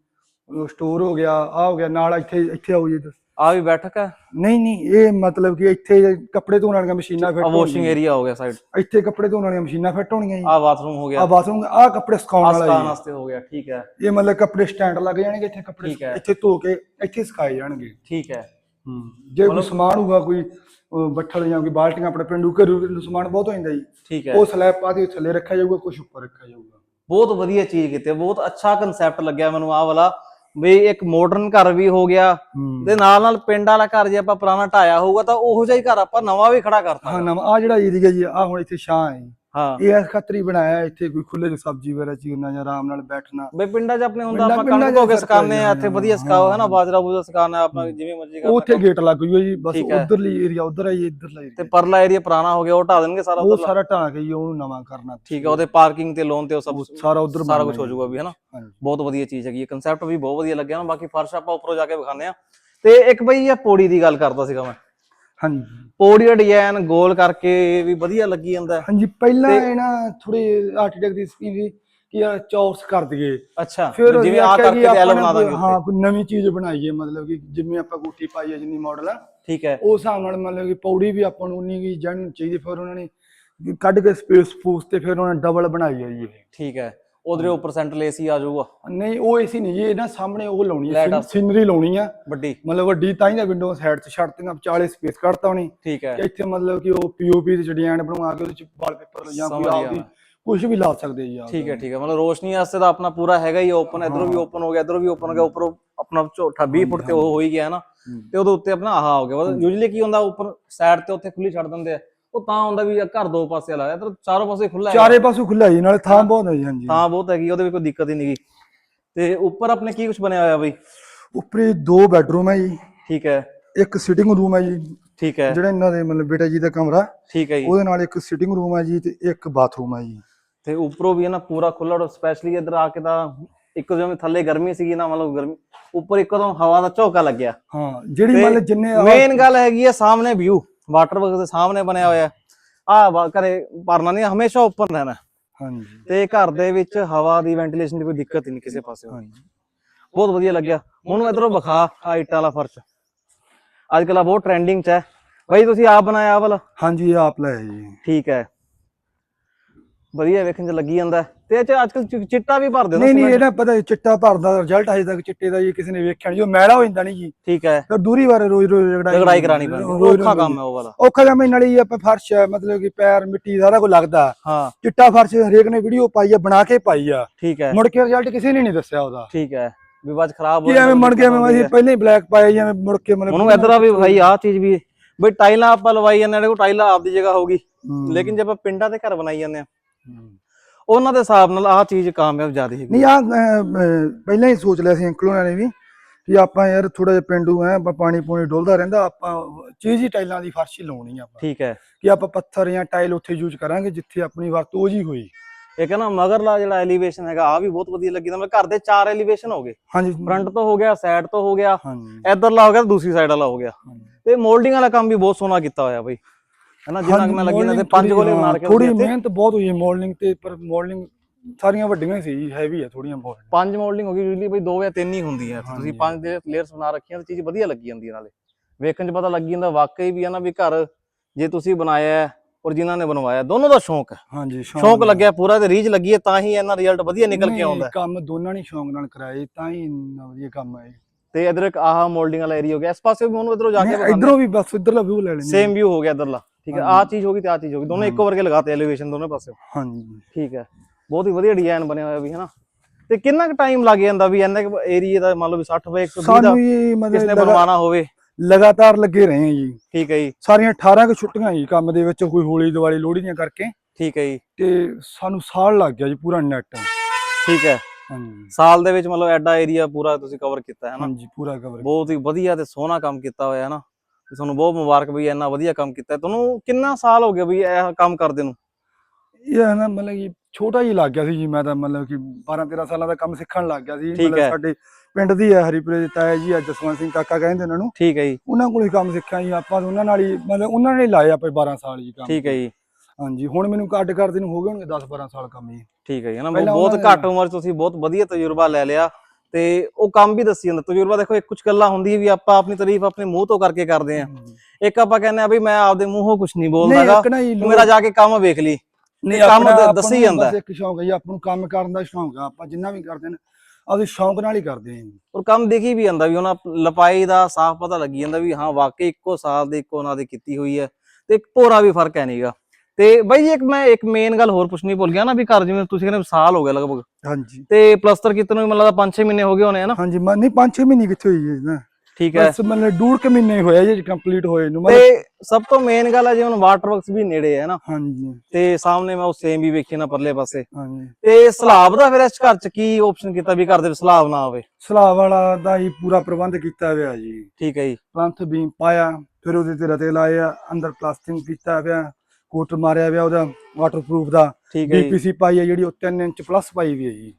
ਸਟੋਰ ਹੋ ਗਿਆ ਆ ਹੋ ਗਿਆ ਨਾਲ ਇੱਥੇ ਇੱਥੇ ਆਓ ਜੀ। ਆ ਵੀ ਬੈਠਕ ਹੈ? ਨਹੀਂ ਨਹੀਂ ਇਹ ਮਤਲਬ ਕਿ ਇੱਥੇ ਕੱਪੜੇ ਧੋਣ ਵਾਲੀਆਂ ਮਸ਼ੀਨਾਂ ਫਿੱਟ ਆ ਵਾਸ਼ਿੰਗ ਏਰੀਆ ਹੋ ਗਿਆ ਸਾਈਡ ਇੱਥੇ ਕੱਪੜੇ ਧੋਣ ਵਾਲੀਆਂ ਮਸ਼ੀਨਾਂ ਫਿੱਟ ਹੋਣਗੀਆਂ ਜੀ। ਆ ਬਾਥਰੂਮ ਹੋ ਆ ਗਿਆ ਬਾਥਰੂਮ ਆ ਕੱਪੜੇ ਸੁਕਾਉਣ ਆ ਵਾਲਾ ਜੀ। ਵਾਸਤੇ ਹੋ ਗਿਆ ਠੀਕ ਹੈ। ਇਹ ਮਤਲਬ ਕੱਪੜੇ ਸਟੈਂਡ ਲੱਗ ਜਾਣਗੇ ਇੱਥੇ ਕੱਪੜੇ। ਇੱਥੇ ਧੋ ਕੇ ਇੱਥੇ ਸੁਕਾਏ ਜਾਣਗੇ। ਠੀਕ ਹੈ। ਹੂੰ ਜੇ ਕੋਈ ਸਮਾਨ ਹੋਊਗਾ ਕੋਈ ਬੱਠਲ ਜਾਂ ਕੋਈ ਬਾਲਟੀਆਂ ਆਪਣੇ ਪਿੰਡੂ ਘਰੂ ਘਰੇਲੂ ਸਮਾਨ ਬਹੁਤ ਹੋ ਜਾਂਦਾ ਜੀ। ਠੀਕ ਹੈ। ਉਹ ਸਲੈਬ ਪਾ ਕੇ ਥੱਲੇ ਰੱਖਿਆ ਜਾਊਗਾ ਕੁਝ ਉੱਪਰ ਰੱਖਿਆ ਜਾਊਗਾ। ਬਹੁਤ ਵਧੀਆ ਚੀਜ਼ ਕੀਤੀ ਬਹੁਤ ਅੱਛਾ ਕਨਸੈਪਟ ਲੱਗਿਆ ਮੈਨੂੰ ਆਹ ਵਾਲਾ ਵੀ ਇੱਕ ਮਾਡਰਨ ਘਰ ਵੀ ਹੋ ਗਿਆ। ਤੇ ਨਾਲ ਨਾਲ ਪਿੰਡ ਵਾਲਾ ਘਰ ਜੇ ਆਪਾਂ ਪੁਰਾਣਾ ਢਾਇਆ ਹੋਊਗਾ ਤਾਂ ਉਹੋ ਜਿਹਾ ਹੀ ਘਰ ਆਪਾਂ ਨਵਾਂ ਵੀ ਖੜਾ ਕਰਤਾ ਹਾਂ ਨਵਾਂ ਆ ਜਿਹੜਾ ਏਰੀਆ ਜੀ ਆ ਹੁਣ ਇੱਥੇ ਛਾਂ ਹੈ ਹਾਂ। ਇਹ ਇਸ ਖਾਤਰ ਬਣਾਇਆ ਇੱਥੇ ਕੋਈ ਖੁੱਲੇ ਚ ਸਬਜ਼ੀ ਵਗੈਰਾ ਚੀਰਨਾ ਜਾਂ ਆਰਾਮ ਨਾਲ ਬੈਠਣਾ। ਬਈ ਪਿੰਡਾਂ 'ਚ ਆਪਣੇ ਹੁੰਦਾ ਆਪਾਂ ਕਣਕ ਹੋ ਕੇ ਸਕਾਨੇ ਆ ਇੱਥੇ ਵਧੀਆ ਸਕਾਓ ਹੈ ਨਾ। ਬਾਜਰਾ ਬੂਜਰਾ ਸਕਾਨਾ ਆਪਣਾ ਜਿਵੇਂ ਮਰਜ਼ੀ ਉਹ ਉੱਥੇ ਗੇਟ ਲੱਗ ਜੂਗਾ ਜੀ ਬਸ। ਉਧਰਲੀ ਏਰੀਆ ਉਧਰ ਹੈ ਇਧਰਲਾ ਤੇ ਏਰੀਆ ਪਰਲਾ ਏਰੀਆ ਪੁਰਾਣਾ ਹੋ ਗਿਆ ਉਹ ਢਾ ਦੇਣਗੇ ਸਾਰਾ ਉਹ। ਸਾਰਾ ਢਾਹ ਕੇ ਜੀ ਉਹਨੂੰ ਨਵਾਂ ਕਰਨਾ ਠੀਕ ਹੈ ਉਹਦੇ ਪਾਰਕਿੰਗ ਤੇ ਲੋਨ ਤੇ ਉਹ ਸਭ ਸਾਰਾ ਉਧਰ ਸਾਰਾ ਕੁਝ ਹੋ ਜਾਊਗਾ ਵੀ ਹੈ ਨਾ? ਬਹੁਤ ਵਧੀਆ ਚੀਜ਼ ਹੈਗੀ ਹੈ ਕਨਸੈਪਟ ਵੀ ਬਹੁਤ ਵਧੀਆ ਲੱਗਿਆ ਨਾ ਬਾਕੀ ਫਰਸ਼ ਆਪਾਂ ਉੱਪਰੋਂ ਜਾ ਕੇ ਵਿਖਾਉਂਦੇ ਆ ਤੇ ਇੱਕ ਬਈ ਇਹ ਪੌੜੀ ਦੀ ਗੱਲ ਕਰਦਾ ਸੀਗਾ ਮੈਂ। ਹਾਂਜੀ। ਪੌੜੀ ਦਾ ਡਿਜ਼ਾਈਨ ਗੋਲ ਕਰਕੇ ਵੀ ਵਧੀਆ ਲੱਗੀ ਜਾਂਦਾ। ਹਾਂਜੀ ਪਹਿਲਾਂ ਇਹ ਨਾ ਥੋੜੇ ਆਰਕੀਟੈਕਟ ਦੀ ਸਕੀਮ ਸੀ ਕਿ ਯਾਰ ਚੌਰਸ ਕਰ ਦਈਏ। ਅੱਛਾ ਫਿਰ ਜਿਵੇਂ ਆ ਕਰਕੇ ਐਲ ਬਣਾ ਦਾਂਗੇ ਹਾਂ। ਕੋਈ ਨਵੀਂ ਚੀਜ਼ ਬਣਾਈਏ ਮਤਲਬ ਕਿ ਜਿਵੇਂ ਆਪਾਂ ਕੋਠੀ ਪਾਈ ਹੈ ਜਿੰਨੀ ਮਾਡਲ ਆ। ਠੀਕ ਹੈ। ਉਸ ਹਿਸਾਬ ਨਾਲ ਮਤਲਬ ਕਿ ਪੌੜੀ ਵੀ ਆਪਾਂ ਨੂੰ ਉਨੀ ਕੀ ਜਣ ਚਾਹੀਦੀ ਫਿਰ ਉਹਨਾਂ ਨੇ ਕੱਢ ਕੇ ਸਪੇਸ ਫੂਸ ਤੇ ਫਿਰ ਉਹਨਾਂ ਨੇ ਡਬਲ ਬਣਾਈ ਹੈ ਜੀ ਠੀਕ ਹੈ। ਉਧਰੇ ਉੱਪਰ ਸੈਂਟਰਲ ਏਸੀ ਆ ਜਾਊਗਾ। ਨਹੀਂ ਉਹ ਏਸੀ ਨਹੀਂ ਜੀ ਇਹਨਾਂ ਸਾਹਮਣੇ ਉਹ ਲਾਉਣੀ ਹੈ. ਸੀਨਰੀ ਲਾਉਣੀ ਆ। ਵੱਡੀ। ਮਤਲਬ ਵੱਡੀ ਤਾਂ ਹੀ ਦਾ ਵਿੰਡੋ ਸਾਈਡ ਤੇ ਛੱਡਤੀਆਂ ਵਿਚਾਲੇ ਸਪੇਸ ਕੱਢਤਾ ਹੋਣੀ ਠੀਕ ਹੈ। ਇੱਥੇ ਮਤਲਬ ਕਿ ਉਹ ਪੀਓਪੀ ਦੀ ਡਿਜ਼ਾਈਨ ਬਣਵਾ ਕੇ ਉਹਦੇ ਚ ਵਾਲਪੇਪਰ ਜਾਂ ਕੋਈ ਆਪਦੀ। ਕੁਝ ਵੀ ਲਾ ਸਕਦੇ ਜੀ ਠੀਕ ਹੈ ਠੀਕ ਹੈ। ਮਤਲਬ ਰੋਸ਼ਨੀ ਵਾਸਤੇ ਤਾਂ ਆਪਣਾ ਪੂਰਾ ਹੈਗਾ ਹੀ ਓਪਨ ਇਧਰੋਂ ਵੀ ਓਪਨ ਹੋ ਗਿਆ ਇਧਰੋਂ ਵੀ ਓਪਨ ਹੋ ਗਿਆ ਉੱਪਰੋਂ ਆਪਣਾ ਝੋਠਾ 20 ਫੁੱਟ ਤੇ ਉਹ ਹੋ ਹੀ ਗਿਆ ਨਾ। ਤੇ ਉਹਦੇ ਉੱਤੇ ਆਪਣਾ ਆਹ ਹੋ ਗਿਆ। ਯੂਜੂਲੀ ਕੀ ਹੁੰਦਾ ਉੱਪਰ ਸਾਈਡ ਤੇ ਉੱਥੇ ਖੁੱਲੀ ਛੱਡ ਦਿੰਦੇ ਆ। ਉਹ ਤਾਂ ਹੁੰਦਾ ਵੀ ਘਰ ਦੋ ਪਾਸੇ ਲਾਇਆ ਇਧਰ ਚਾਰੋਂ ਪਾਸੇ ਖੁੱਲਾ ਹੈ। ਚਾਰੇ ਪਾਸੋਂ ਖੁੱਲਾ ਜੀ ਨਾਲੇ ਥਾਂ ਬਹੁਤ ਹੈ ਜੀ ਹਾਂਜੀ। ਤਾਂ ਬਹੁਤ ਹੈਗੀ ਉਹਦੇ ਵਿੱਚ ਕੋਈ ਦਿੱਕਤ ਹੀ ਨਹੀਂਗੀ ਤੇ ਉੱਪਰ ਆਪਣੇ ਕੀ ਕੁਝ ਬਣਿਆ ਹੋਇਆ ਬਈ? ਉੱਪਰੇ ਦੋ ਬੈਡਰੂਮ ਹੈ ਜੀ। ਠੀਕ ਹੈ। ਇੱਕ ਸਿਟਿੰਗ ਰੂਮ ਹੈ ਜੀ। ਠੀਕ ਹੈ। ਜਿਹੜਾ ਇਹਨਾਂ ਦੇ ਮਤਲਬ ਬੇਟਾ ਜੀ ਦਾ ਕਮਰਾ। ਠੀਕ ਹੈ ਜੀ। ਉਹਦੇ ਨਾਲ ਇੱਕ ਸਿਟਿੰਗ ਰੂਮ ਹੈ ਜੀ ਤੇ ਇੱਕ ਬਾਥਰੂਮ ਹੈ ਜੀ। ਤੇ ਉੱਪਰੋਂ ਵੀ ਹੈ ਨਾ ਪੂਰਾ ਖੁੱਲਾ ਸਪੈਸ਼ਲੀ ਇੱਧਰ ਆ ਕੇ ਤਾਂ ਇੱਕ ਜਿਵੇਂ ਥੱਲੇ ਗਰਮੀ ਸੀਗੀ ਨਾ ਮਤਲਬ ਗਰਮੀ ਉੱਪਰ ਇੱਕਦਮ ਹਵਾ ਦਾ ਝੋਕਾ ਲੱਗਿਆ। ਹਾਂ ਜਿਹੜੀ ਮਤਲਬ ਜਿੰਨੇ ਮੇਨ ਗੱਲ ਹੈਗੀ ਹੈ ਸਾਹਮਣੇ ਵਿਊ ਵਾਟਰ ਵਰਕ ਦੇ ਸਾਹਮਣੇ ਬਣਿਆ ਹੋਇਆ ਆ ਘਰੇ ਭਰਨਾ ਨਹੀਂ ਹਮੇਸ਼ਾ ਓਪਨ ਰਹਿਣਾ ਹਾਂਜੀ। ਤੇ ਘਰ ਦੇ ਵਿੱਚ ਹਵਾ ਦੀ ਵੈਂਟੀਲੇਸ਼ਨ ਦੀ ਕੋਈ ਦਿੱਕਤ ਨਹੀਂ ਕਿਸੇ ਪਾਸੇ ਹਾਂਜੀ। ਬਹੁਤ ਵਧੀਆ ਲੱਗਿਆ। ਹੁਣ ਇਧਰੋਂ ਵਿਖਾ ਆ ਇੱਟਾਂ ਵਾਲਾ ਫਰਸ਼। ਅੱਜ ਕੱਲ੍ਹ ਬਹੁਤ ਟ੍ਰੈਂਡਿੰਗ 'ਚ ਹੈ। ਬਾਈ ਤੁਸੀਂ ਆਪ ਬਣਾਇਆ ਆਹ ਵਾਲਾ? ਹਾਂਜੀ ਆਪ ਲਾਇਆ ਜੀ। ਠੀਕ ਹੈ। ਵਧੀਆ ਵੇਖਣ 'ਚ ਲੱਗੀ ਜਾਂਦਾ ਹੈ। ਤੇ ਇਹ 'ਚ ਅੱਜ ਕੱਲ੍ਹ ਚਿੱਟਾ ਵੀ ਭਰ ਦਿੰਦਾ ਨਹੀਂ ਨਹੀਂ ਇਹਦਾ ਪਤਾ ਚਿੱਟਾ ਭਰਦਾ ਰਿਜ਼ਲਟ ਅਜੇ ਤੱਕ ਚਿੱਟੇ ਦਾ ਜੀ ਕਿਸੇ ਨੇ ਵੇਖਿਆ ਨਹੀਂ ਜੋ ਮੈਲਾ ਹੋ ਜਾਂਦਾ ਨਹੀਂ ਜੀ। ਠੀਕ ਹੈ। ਫਿਰ ਦੂਰੀ ਵਾਰੇ ਰੋਜ਼ ਰੋਜ਼ ਰਗੜਾਈ ਰਗੜਾਈ ਕਰਾਣੀ ਪੈਂਦੀ। ਔਖਾ ਕੰਮ ਹੈ ਉਹ ਵਾਲਾ। ਔਖਾ ਕੰਮ ਇਹਨਾਂ ਲਈ ਆਪਾਂ ਫਰਸ਼ ਹੈ ਮਤਲਬ ਕਿ ਪੈਰ ਮਿੱਟੀ ਸਾਰਾ ਕੁਝ ਲੱਗਦਾ। ਹਾਂ। ਚਿੱਟਾ ਫਰਸ਼ ਹਰੇਕ ਨੇ ਵੀਡੀਓ ਪਾਈ ਆ ਬਣਾ ਕੇ ਪਾਈ ਆ। ਠੀਕ ਹੈ। ਮੁੜ ਕੇ ਰਿਜ਼ਲਟ ਕਿਸੇ ਨੇ ਨਹੀਂ ਦੱਸਿਆ ਉਹਦਾ। ਠੀਕ ਹੈ। ਵੀ ਬਾਅਦ ਖਰਾਬ ਕਿ ਐਵੇਂ ਮੜ ਕੇ ਅਸੀਂ ਪਹਿਲਾਂ ਹੀ ਬਲੈਕ ਪਾਏ ਜਿਵੇਂ ਮੁੜ ਕੇ ਮਤਲਬ ਉਹਨੂੰ ਇਧਰ ਆ ਵੀ ਭਾਈ ਆਹ ਚੀਜ਼ ਵੀ ਬਈ ਟਾਈਲਾਂ ਆਪਾਂ ਲਵਾਈ ਜਾਂਦੇ ਨੇ ਕੋ ਟਾਈਲਾਂ ਆਪਦੀ ਜਗ੍ਹਾ ਹੋਗੀ ਹੂੰ। ਲੇਕਿਨ ਜੇ ਆਪਾਂ ਪਿੰਡਾਂ ਦੇ ਘਰ ਬਣਾਈ ਜਾਂਦੇ ਆ ਹੂੰ। ਉਹਨਾਂ ਦੇ ਹਿਸਾਬ ਨਾਲ ਆਹ ਚੀਜ਼ ਕਾਮਯਾਬ ਜ਼ਿਆਦਾ ਹੈਗੀ ਨਹੀਂ ਆ ਪਹਿਲਾਂ ਹੀ ਸੋਚ ਲਿਆ ਸੀ ਅੰਕਲ ਹੋਣਾ ਨੇ ਵੀ ਕਿ ਆਪਾਂ ਯਾਰ ਥੋੜਾ ਜਿਹਾ ਪਿੰਡੂ ਹੈ ਆਪਾਂ ਪਾਣੀ ਪੂਣੀ ਡੁੱਲਦਾ ਰਹਿੰਦਾ ਆਪਾਂ ਚੀਜ਼ ਹੀ ਟਾਈਲਾਂ ਦੀ ਫਰਸ਼ ਹੀ ਲਾਉਣੀ ਆ ਆਪਾਂ। ਠੀਕ ਹੈ। ਕਿ ਆਪਾਂ ਪੱਥਰ ਜਾਂ ਟਾਈਲ ਉੱਥੇ ਯੂਜ਼ ਕਰਾਂਗੇ ਜਿੱਥੇ ਆਪਣੀ ਵਰਤੋਂ ਜੀ ਹੋਈ। ਇਹ ਕਹਿੰਦਾ ਮਗਰਲਾ ਜਿਹੜਾ ਐਲੀਵੇਸ਼ਨ ਹੈਗਾ ਆ ਵੀ ਬਹੁਤ ਵਧੀਆ ਲੱਗੀ ਤਾਂ ਮਤਲਬ ਘਰ ਦੇ ਚਾਰ ਐਲੀਵੇਸ਼ਨ ਹੋ ਗਏ। ਹਾਂਜੀ। ਫਰੰਟ ਤੋਂ ਹੋ ਗਿਆ ਸਾਈਡ ਤੋਂ ਹੋ ਗਿਆ ਇਧਰਲਾ ਹੋ ਗਿਆ ਦੂਸਰੀ ਸਾਈਡ ਵਾਲਾ ਹੋ ਗਿਆ। ਤੇ ਮੋਲਡਿੰਗ ਵਾਲਾ ਕੰਮ ਵੀ ਬਹੁਤ ਸੋਹਣਾ ਕੀਤਾ ਹੋਇਆ ਬਈ। ਹੈਨਾ ਜਿੰਨਾ ਕਿ ਮੈਂ ਲੱਗੀ ਨਾ ਤੇ ਪੰਜ ਗੋਲੇ ਮਾਰ ਕੇ ਥੋੜੀ। ਮਿਹਨਤ ਬਹੁਤ ਹੋਈ ਹੈ ਮਾਡਲਿੰਗ ਤੇ ਪਰ ਮਾਡਲਿੰਗ ਸਾਰੀਆਂ ਵੱਡੀਆਂ ਹੀ ਸੀ ਹੈਵੀ ਹੈ ਥੋੜੀਆਂ ਬਹੁਤ ਪੰਜ ਮੋਲਡਿੰਗ ਹੋ ਗਈ ਯੂਜੂਲੀ ਬਈ ਦੋ ਜਾਂ ਤਿੰਨ ਹੀ ਹੁੰਦੀ ਹੈ ਤੁਸੀਂ। ਪੰਜ ਦੇ ਲੇਅਰਸ ਬਣਾ ਰੱਖੀਆਂ ਤਾਂ ਚੀਜ਼ ਵਧੀਆ ਲੱਗੀ ਜਾਂਦੀ ਹੈ ਨਾਲੇ। ਵੇਖਣ 'ਚ ਪਤਾ ਲੱਗੀ ਜਾਂਦਾ ਵਾਕਈ ਵੀ ਹੈ ਨਾ ਵੀ ਘਰ ਜੇ ਤੁਸੀਂ ਬਣਾਇਆ ਔਰ ਜਿਨ੍ਹਾਂ ਨੇ ਬਣਵਾਇਆ ਦੋਨੋਂ ਦਾ ਸ਼ੌਂਕ ਹੈ। ਹਾਂਜੀ ਸ਼ੌਂਕ ਲੱਗਿਆ ਪੂਰਾ ਤੇ ਰੀਝ ਲੱਗੀ ਹੈ ਤਾਂ ਹੀ ਇਹਨਾਂ ਰਿਜ਼ਲਟ ਵਧੀਆ ਨਿਕਲ ਕੇ ਆਉਂਦਾ। ਕੰਮ ਦੋਨਾਂ ਨੇ ਸ਼ੌਂਕ ਨਾਲ ਕਰਾਏ ਤਾਂ ਹੀ ਵਧੀਆ ਕੰਮ ਆਏ ਤੇ ਇਧਰ ਇੱਕ ਆਹ ਮੋਲਡਿੰਗ ਵਾਲਾ ਏਰੀਆ ਹੋ ਗਿਆ ਇਸ ਪਾਸੇ ਵੀ ਉਹਨੂੰ ਇਧਰੋਂ ਜਾ ਕੇ ਇਧਰੋਂ ਵੀ ਬਸ ਇਧਰਲਾ ਵਿਊ ਲੈ ਲੈਣੇ ਸੇਮ ਵਿਊ ਹੋ ਗਿਆ ਇਧਰਲਾ। ਠੀਕ ਹੈ ਆਹ ਚੀਜ਼ ਹੋ ਗਈ ਤੇ ਆਹ ਚੀਜ਼ ਹੋ ਗਈ। ਦੋਨੋਂ ਇੱਕੋ ਵਰਗੇ ਲਗਾਤੇ ਐਲੀਵੇਸ਼ਨ ਦੋਨੋਂ ਪਾਸੇ ਹਾਂਜੀ। ਠੀਕ ਹੈ ਬਹੁਤ ਹੀ ਵਧੀਆ ਡਿਜ਼ਾਈਨ ਬਣਿਆ ਹੋਇਆ ਵੀ ਹੈ ਨਾ? ਤੇ ਕਿੰਨਾ ਕੁ ਟਾਈਮ ਲੱਗ ਜਾਂਦਾ ਵੀ ਇੰਨੇ ਏਰੀਆ ਦਾ ਮੰਨ ਲਓ ਵੀ 60 ਬਾਈ 120 ਦਾ ਸਾਨੂੰ ਇਹ ਕਿਸ ਨੇ ਮਤਲਬ ਲਗਾ- ਬਣਵਾਉਣਾ ਹੋਵੇ। ਲਗਾਤਾਰ ਲੱਗੇ ਰਹੇ ਹਾਂ ਜੀ। ਠੀਕ ਹੈ ਜੀ। ਸਾਰੀਆਂ 18 ਕੁ ਛੁੱਟੀਆਂ ਜੀ ਕੰਮ ਦੇ ਵਿੱਚ ਕੋਈ ਹੋਲੀ ਦੀਵਾਲੀ ਲੋਹੜੀ ਦੀਆਂ ਕਰਕੇ। ਠੀਕ ਹੈ ਜੀ। ਤੇ ਸਾਨੂੰ ਸਾਲ ਲੱਗ ਗਿਆ ਜੀ ਪੂਰਾ ਨੈਟ ਠੀਕ ਹੈ। ਹਾਂਜੀ। ਸਾਲ ਦੇ ਵਿੱਚ ਮਤਲਬ ਐਡਾ ਏਰੀਆ ਪੂਰਾ ਤੁਸੀਂ ਕਵਰ ਕੀਤਾ ਹੈ ਨਾ? ਹਾਂਜੀ ਪੂਰਾ ਕਵਰ ਬਹੁਤ ਹੀ ਵਧੀਆ ਤੇ ਸੋਹਣਾ ਕੰਮ ਕੀਤਾ ਹੋਇਆ ਹੈ ਨਾ? ਤੇ ਤੁਹਾਨੂੰ ਬਹੁਤ ਮੁਬਾਰਕ ਵੀ ਇੰਨਾ ਵਧੀਆ ਕੰਮ ਕੀਤਾ। ਤੁਹਾਨੂੰ ਕਿੰਨਾ ਸਾਲ ਹੋ ਗਿਆ ਵੀ ਇਹ ਕੰਮ ਕਰਦੇ ਨੂੰ? ਇਹ ਹੈ ਨਾ ਮਤਲਬ ਕਿ ਛੋਟਾ ਹੀ ਲੱਗ ਗਿਆ ਸੀ ਜੀ ਮੈਂ ਤਾਂ ਮਤਲਬ ਕਿ 12 13 ਸਾਲਾਂ ਦਾ ਕੰਮ ਸਿੱਖਣ ਲੱਗ ਗਿਆ ਸੀ। ਹੈ। ਸਾਡੇ ਪਿੰਡ ਦੀ ਹੈ ਹਰੀਪੁਰੇ ਦੇ ਤਾਇਆ ਜੀ ਆ ਜਸਵੰਤ ਸਿੰਘ ਕਾਕਾ ਕਹਿੰਦੇ ਉਹਨਾਂ। ਨੂੰ ਠੀਕ ਹੈ ਜੀ। ਉਹਨਾਂ ਕੋਲ ਹੀ ਕੰਮ ਸਿੱਖਿਆ ਜੀ। ਆਪਾਂ ਉਹਨਾਂ ਨਾਲ ਹੀ ਮਤਲਬ ਉਹਨਾਂ ਨੇ ਲਾਏ ਆਪਾਂ 12 ਸਾਲ ਜੀ ਕੰਮ। ਠੀਕ ਹੈ ਜੀ। ਹਾਂਜੀ ਹੁਣ ਮੈਨੂੰ ਕੱਟ ਕਰਦੇ ਨੂੰ ਹੋ ਗਏ ਹੋਣਗੇ 10 12 ਸਾਲ ਕੰਮ ਜੀ। ਠੀਕ ਹੈ ਜੀ ਹੈ ਨਾ ਪਹਿਲਾਂ ਬਹੁਤ ਘੱਟ ਉਮਰ ਤੁਸੀਂ ਬਹੁਤ ਵਧੀਆ ਤਜਰਬਾ ਲੈ ਲਿਆ। ਤੇ ਉਹ ਕੰਮ ਵੀ ਦੱਸੀ ਜਾਂਦਾ। ਤਜਰਬਾ ਦੇਖੋ ਇੱਕ ਕੁਝ ਗੱਲਾਂ ਹੁੰਦੀ ਵੀ ਆਪਾਂ ਆਪਣੀ ਤਾਰੀਫ ਆਪਣੇ ਮੂੰਹ ਤੋਂ ਕਰਕੇ ਕਰਦੇ ਆ ਇੱਕ ਆਪਾਂ ਕਹਿੰਦੇ ਆ ਵੀ ਮੈਂ ਆਪਦੇ ਮੂੰਹੋਂ ਕੁਝ ਨਹੀਂ ਬੋਲਦਾਗਾ ਮੇਰਾ ਜਾ ਕੇ ਕੰਮ ਵੇਖ ਲਈ ਨਹੀਂ ਕੰਮ ਦੱਸੀ ਜਾਂਦਾ। ਇੱਕ ਸ਼ੌਂਕ ਹੈ ਜੀ ਆਪਾਂ ਨੂੰ ਕੰਮ ਕਰਨ ਦਾ ਸ਼ੌਂਕ ਆ। ਆਪਾਂ ਜਿੰਨਾ ਵੀ ਕਰਦੇ ਨੇ ਆਪਦੇ ਸ਼ੌਂਕ ਨਾਲ ਹੀ ਕਰਦੇ ਜੀ। ਔਰ ਕੰਮ ਦਿਖੀ ਵੀ ਜਾਂਦਾ ਵੀ ਉਹਨਾਂ ਲਪਾਈ ਦਾ ਸਾਫ਼ ਪਤਾ ਲੱਗੀ ਜਾਂਦਾ ਵੀ ਹਾਂ ਵਾਕਈ ਇੱਕੋ ਸਾਲ ਦੇ ਇੱਕੋ ਉਹਨਾਂ ਦੀ ਕੀਤੀ ਹੋਈ ਹੈ। ਤੇ ਇੱਕ ਭੋਰਾ ਵੀ ਫ਼ਰਕ ਹੈ ਨਹੀਂਗਾ ਤੇ ਬਾਈ ਜੀ ਇੱਕ ਮੈਂ ਇੱਕ ਮੇਨ ਗੱਲ ਹੋਰ ਪੁੱਛਣੀ ਭੁੱਲ ਗਿਆ ਨਾ ਵੀ ਘਰ ਜਿਵੇਂ ਤੁਸੀਂ ਕਹਿੰਦੇ ਸਾਲ ਹੋ ਗਿਆ ਲਗਭਗ। ਹਾਂਜੀ। ਤੇ ਪਲਸਤਰ ਕੀਤੇ ਨੂੰ ਲੱਗਦਾ 5-6 ਮਹੀਨੇ ਹੋ ਗਏ ਹੋਣੇ ਹਨਾ ਹਾਂਜੀ ਮੈਂ ਨਹੀਂ 5-6 ਮਹੀਨੇ ਕਿੱਥੇ ਹੋਈ ਹੈ ਨਾ। ਠੀਕ ਹੈ। ਬਸ ਮਤਲਬ ਡੂੜ ਕੇ ਮਹੀਨੇ ਹੋਇਆ ਜੀ ਕੰਪਲੀਟ ਹੋਏ ਨੂੰ। ਤੇ ਮਤਲਬ ਸਭ ਤੋਂ ਮੇਨ ਗੱਲ ਹੈ ਜਿਵੇਂ ਵਾਟਰ ਵਰਕਸ ਵੀ ਨੇੜੇ ਹੈ ਨਾ। ਹਾਂਜੀ। ਤੇ ਸਾਹਮਣੇ ਮੈਂ ਉਹ ਸੇਮ ਵੀ ਵੇਖੀ ਨਾ ਪਰਲੇ ਪਾਸੇ। ਹਾਂਜੀ। ਤੇ ਸਲਾਬ ਦਾ ਫਿਰ ਇਸ ਘਰ ਚ ਕੀ ਆਪਸ਼ਨ ਕੀਤਾ ਵੀ ਘਰ ਦੇ ਵਿੱਚ ਸਲਾਬ ਨਾ ਆਵੇ? ਸਲਾਬ ਵਾਲਾ ਦਾ ਹੀ ਪੂਰਾ ਪ੍ਰਬੰਧ ਕੀਤਾ ਹੋਇਆ ਜੀ। ਠੀਕ ਹੈ ਜੀ। ਪਲੰਥ ਬੀਮ ਪਾਇਆ ਫਿਰ ਉਹਦੇ ਤੇ ਰਤੇ ਲਾਏ ਆ ਅੰਦਰ ਪਲਾਸਟਿੰਗ ਕੀਤਾ ਹੋਇਆ। ਕੋਟ ਮਾਰਿਆ ਹੋਇਆ ਉਹਦਾ ਵਾਟਰਪ੍ਰੂਫ ਦਾ। ਠੀਕ ਹੈ ਜੀ। ਡੀਪੀਸੀ ਪਾਈ ਹੈ ਜਿਹੜੀ ਉਹ 3 ਇੰਚ ਪਲੱਸ ਪਾਈ ਵੀ ਹੈ ਜੀ।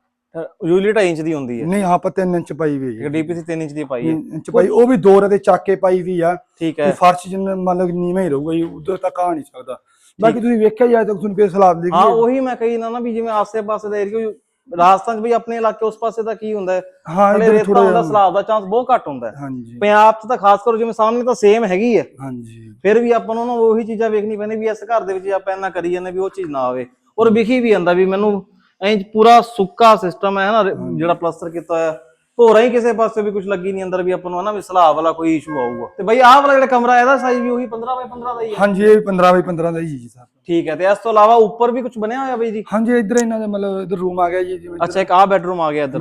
ਯੂਜ਼ਲੀ 2.5 ਇੰਚ ਦੀ ਹੁੰਦੀ ਹੈ। ਨਹੀਂ ਆਪਾਂ 3 ਇੰਚ ਪਾਈ ਵੀ ਹੈ ਡੀਪੀਸੀ 3 ਇੰਚ ਦੀ ਪਾਈ ਹੈ। ਇੰਚ ਪਾਈ ਉਹ ਵੀ ਦੋ ਰਤੇ ਚੱਕ ਕੇ ਪਾਈ ਵੀ ਆ। ਠੀਕ ਹੈ। ਫਰਸ਼ ਜਿੰਨਾ ਮੰਨ ਲਓ ਕਿ ਨੀਵੇਂ ਹੀ ਰਹੂਗਾ ਜੀ ਉਧਰ ਤੱਕ ਆ ਨਹੀਂ ਸਕਦਾ। ਬਾਕੀ ਤੁਸੀਂ ਵੇਖਿਆ ਜਾਏ ਤਾਂ ਤੁਹਾਨੂੰ ਕੋਈ ਸਲਾਬ ਦੇਖੀ ਹਾਂ ਉਹੀ ਮੈਂ ਕਹੀ ਨਾ ਨਾ ਵੀ ਜਿਵੇਂ ਆਸੇ-ਪਾਸੇ ਦਾ ਏਰੀਆ ਰਾਜਸਥਾਨ ਚ ਵੀ ਆਪਣੇ ਇਲਾਕੇ ਉਸ ਪਾਸੇ ਦਾ ਕੀ ਹੁੰਦਾ ਹੈ? ਹਾਂ ਬੜੇ ਇੱਧਰ ਰੇਤਾ ਥੋੜਾ ਹੁੰਦਾ ਸਲਾਬ ਦਾ ਚਾਂਸ ਬਹੁਤ ਘੱਟ ਹੁੰਦਾ ਹੈ। ਹਾਂਜੀ। ਪੰਜਾਬ ਚ ਤਾਂ ਖਾਸ ਕਰ ਜਿਵੇਂ ਸਾਹਮਣੇ ਤਾਂ ਸੇਮ ਹੈਗੀ ਹੈ। ਹਾਂਜੀ। ਫਿਰ ਵੀ ਆਪਾਂ ਨੂੰ ਨਾ ਉਹੀ ਚੀਜ਼ਾਂ ਵੇਖਣੀ ਪੈਂਦੀ ਵੀ ਇਸ ਘਰ ਦੇ ਵਿੱਚ ਆਪਾਂ ਇੰਨਾ ਕਰੀ ਜਾਂਦੇ ਵੀ ਉਹ ਚੀਜ਼ ਨਾ ਆਵੇ। ਔਰ ਵਿਖੀ ਵੀ ਜਾਂਦਾ ਵੀ ਮੈਨੂੰ ਐਂ ਪੂਰਾ ਸੁੱਕਾ ਸਿਸਟਮ ਹੈ ਨਾ ਜਿਹੜਾ ਪਲਸਟਰ ਕੀਤਾ ਹੋਇਆ। ਭੋਰਾ ਹੀ ਕਿਸੇ ਪਾਸੇ ਵੀ ਕੁਝ ਲੱਗੀ ਨਹੀਂ ਅੰਦਰ ਵੀ ਆਪਾਂ ਨੂੰ ਹਨਾ ਵੀ ਸਲਾਬ ਵਾਲਾ ਕੋਈ ਇਸ਼ੂ ਆਊਗਾ। ਤੇ ਬਈ ਆਹ ਵਾਲਾ ਜਿਹੜਾ ਕਮਰਾ ਇਹਦਾ ਸਾਈਜ਼ ਵੀ ਉਹੀ 15 ਬਾਈ 15 ਦਾ ਹੀ ਹੈ ਹਾਂਜੀ ਇਹ 15 ਬਾਈ 15 ਦਾ ਹੀ ਜੀ ਸਰ। ਠੀਕ ਹੈ ਤੇ ਇਸ ਤੋਂ ਇਲਾਵਾ ਉੱਪਰ ਵੀ ਕੁਝ ਬਣਿਆ ਹੋਇਆ ਬਈ ਜੀ? ਹਾਂਜੀ ਇੱਧਰ ਇਹਨਾਂ ਦਾ ਮਤਲਬ ਇੱਧਰ ਰੂਮ ਆ ਗਿਆ ਜੀ ਜਿਵੇਂ ਅੱਛਾ ਇੱਕ ਆਹ ਬੈਡਰੂਮ ਆ ਗਿਆ ਇੱਧਰ।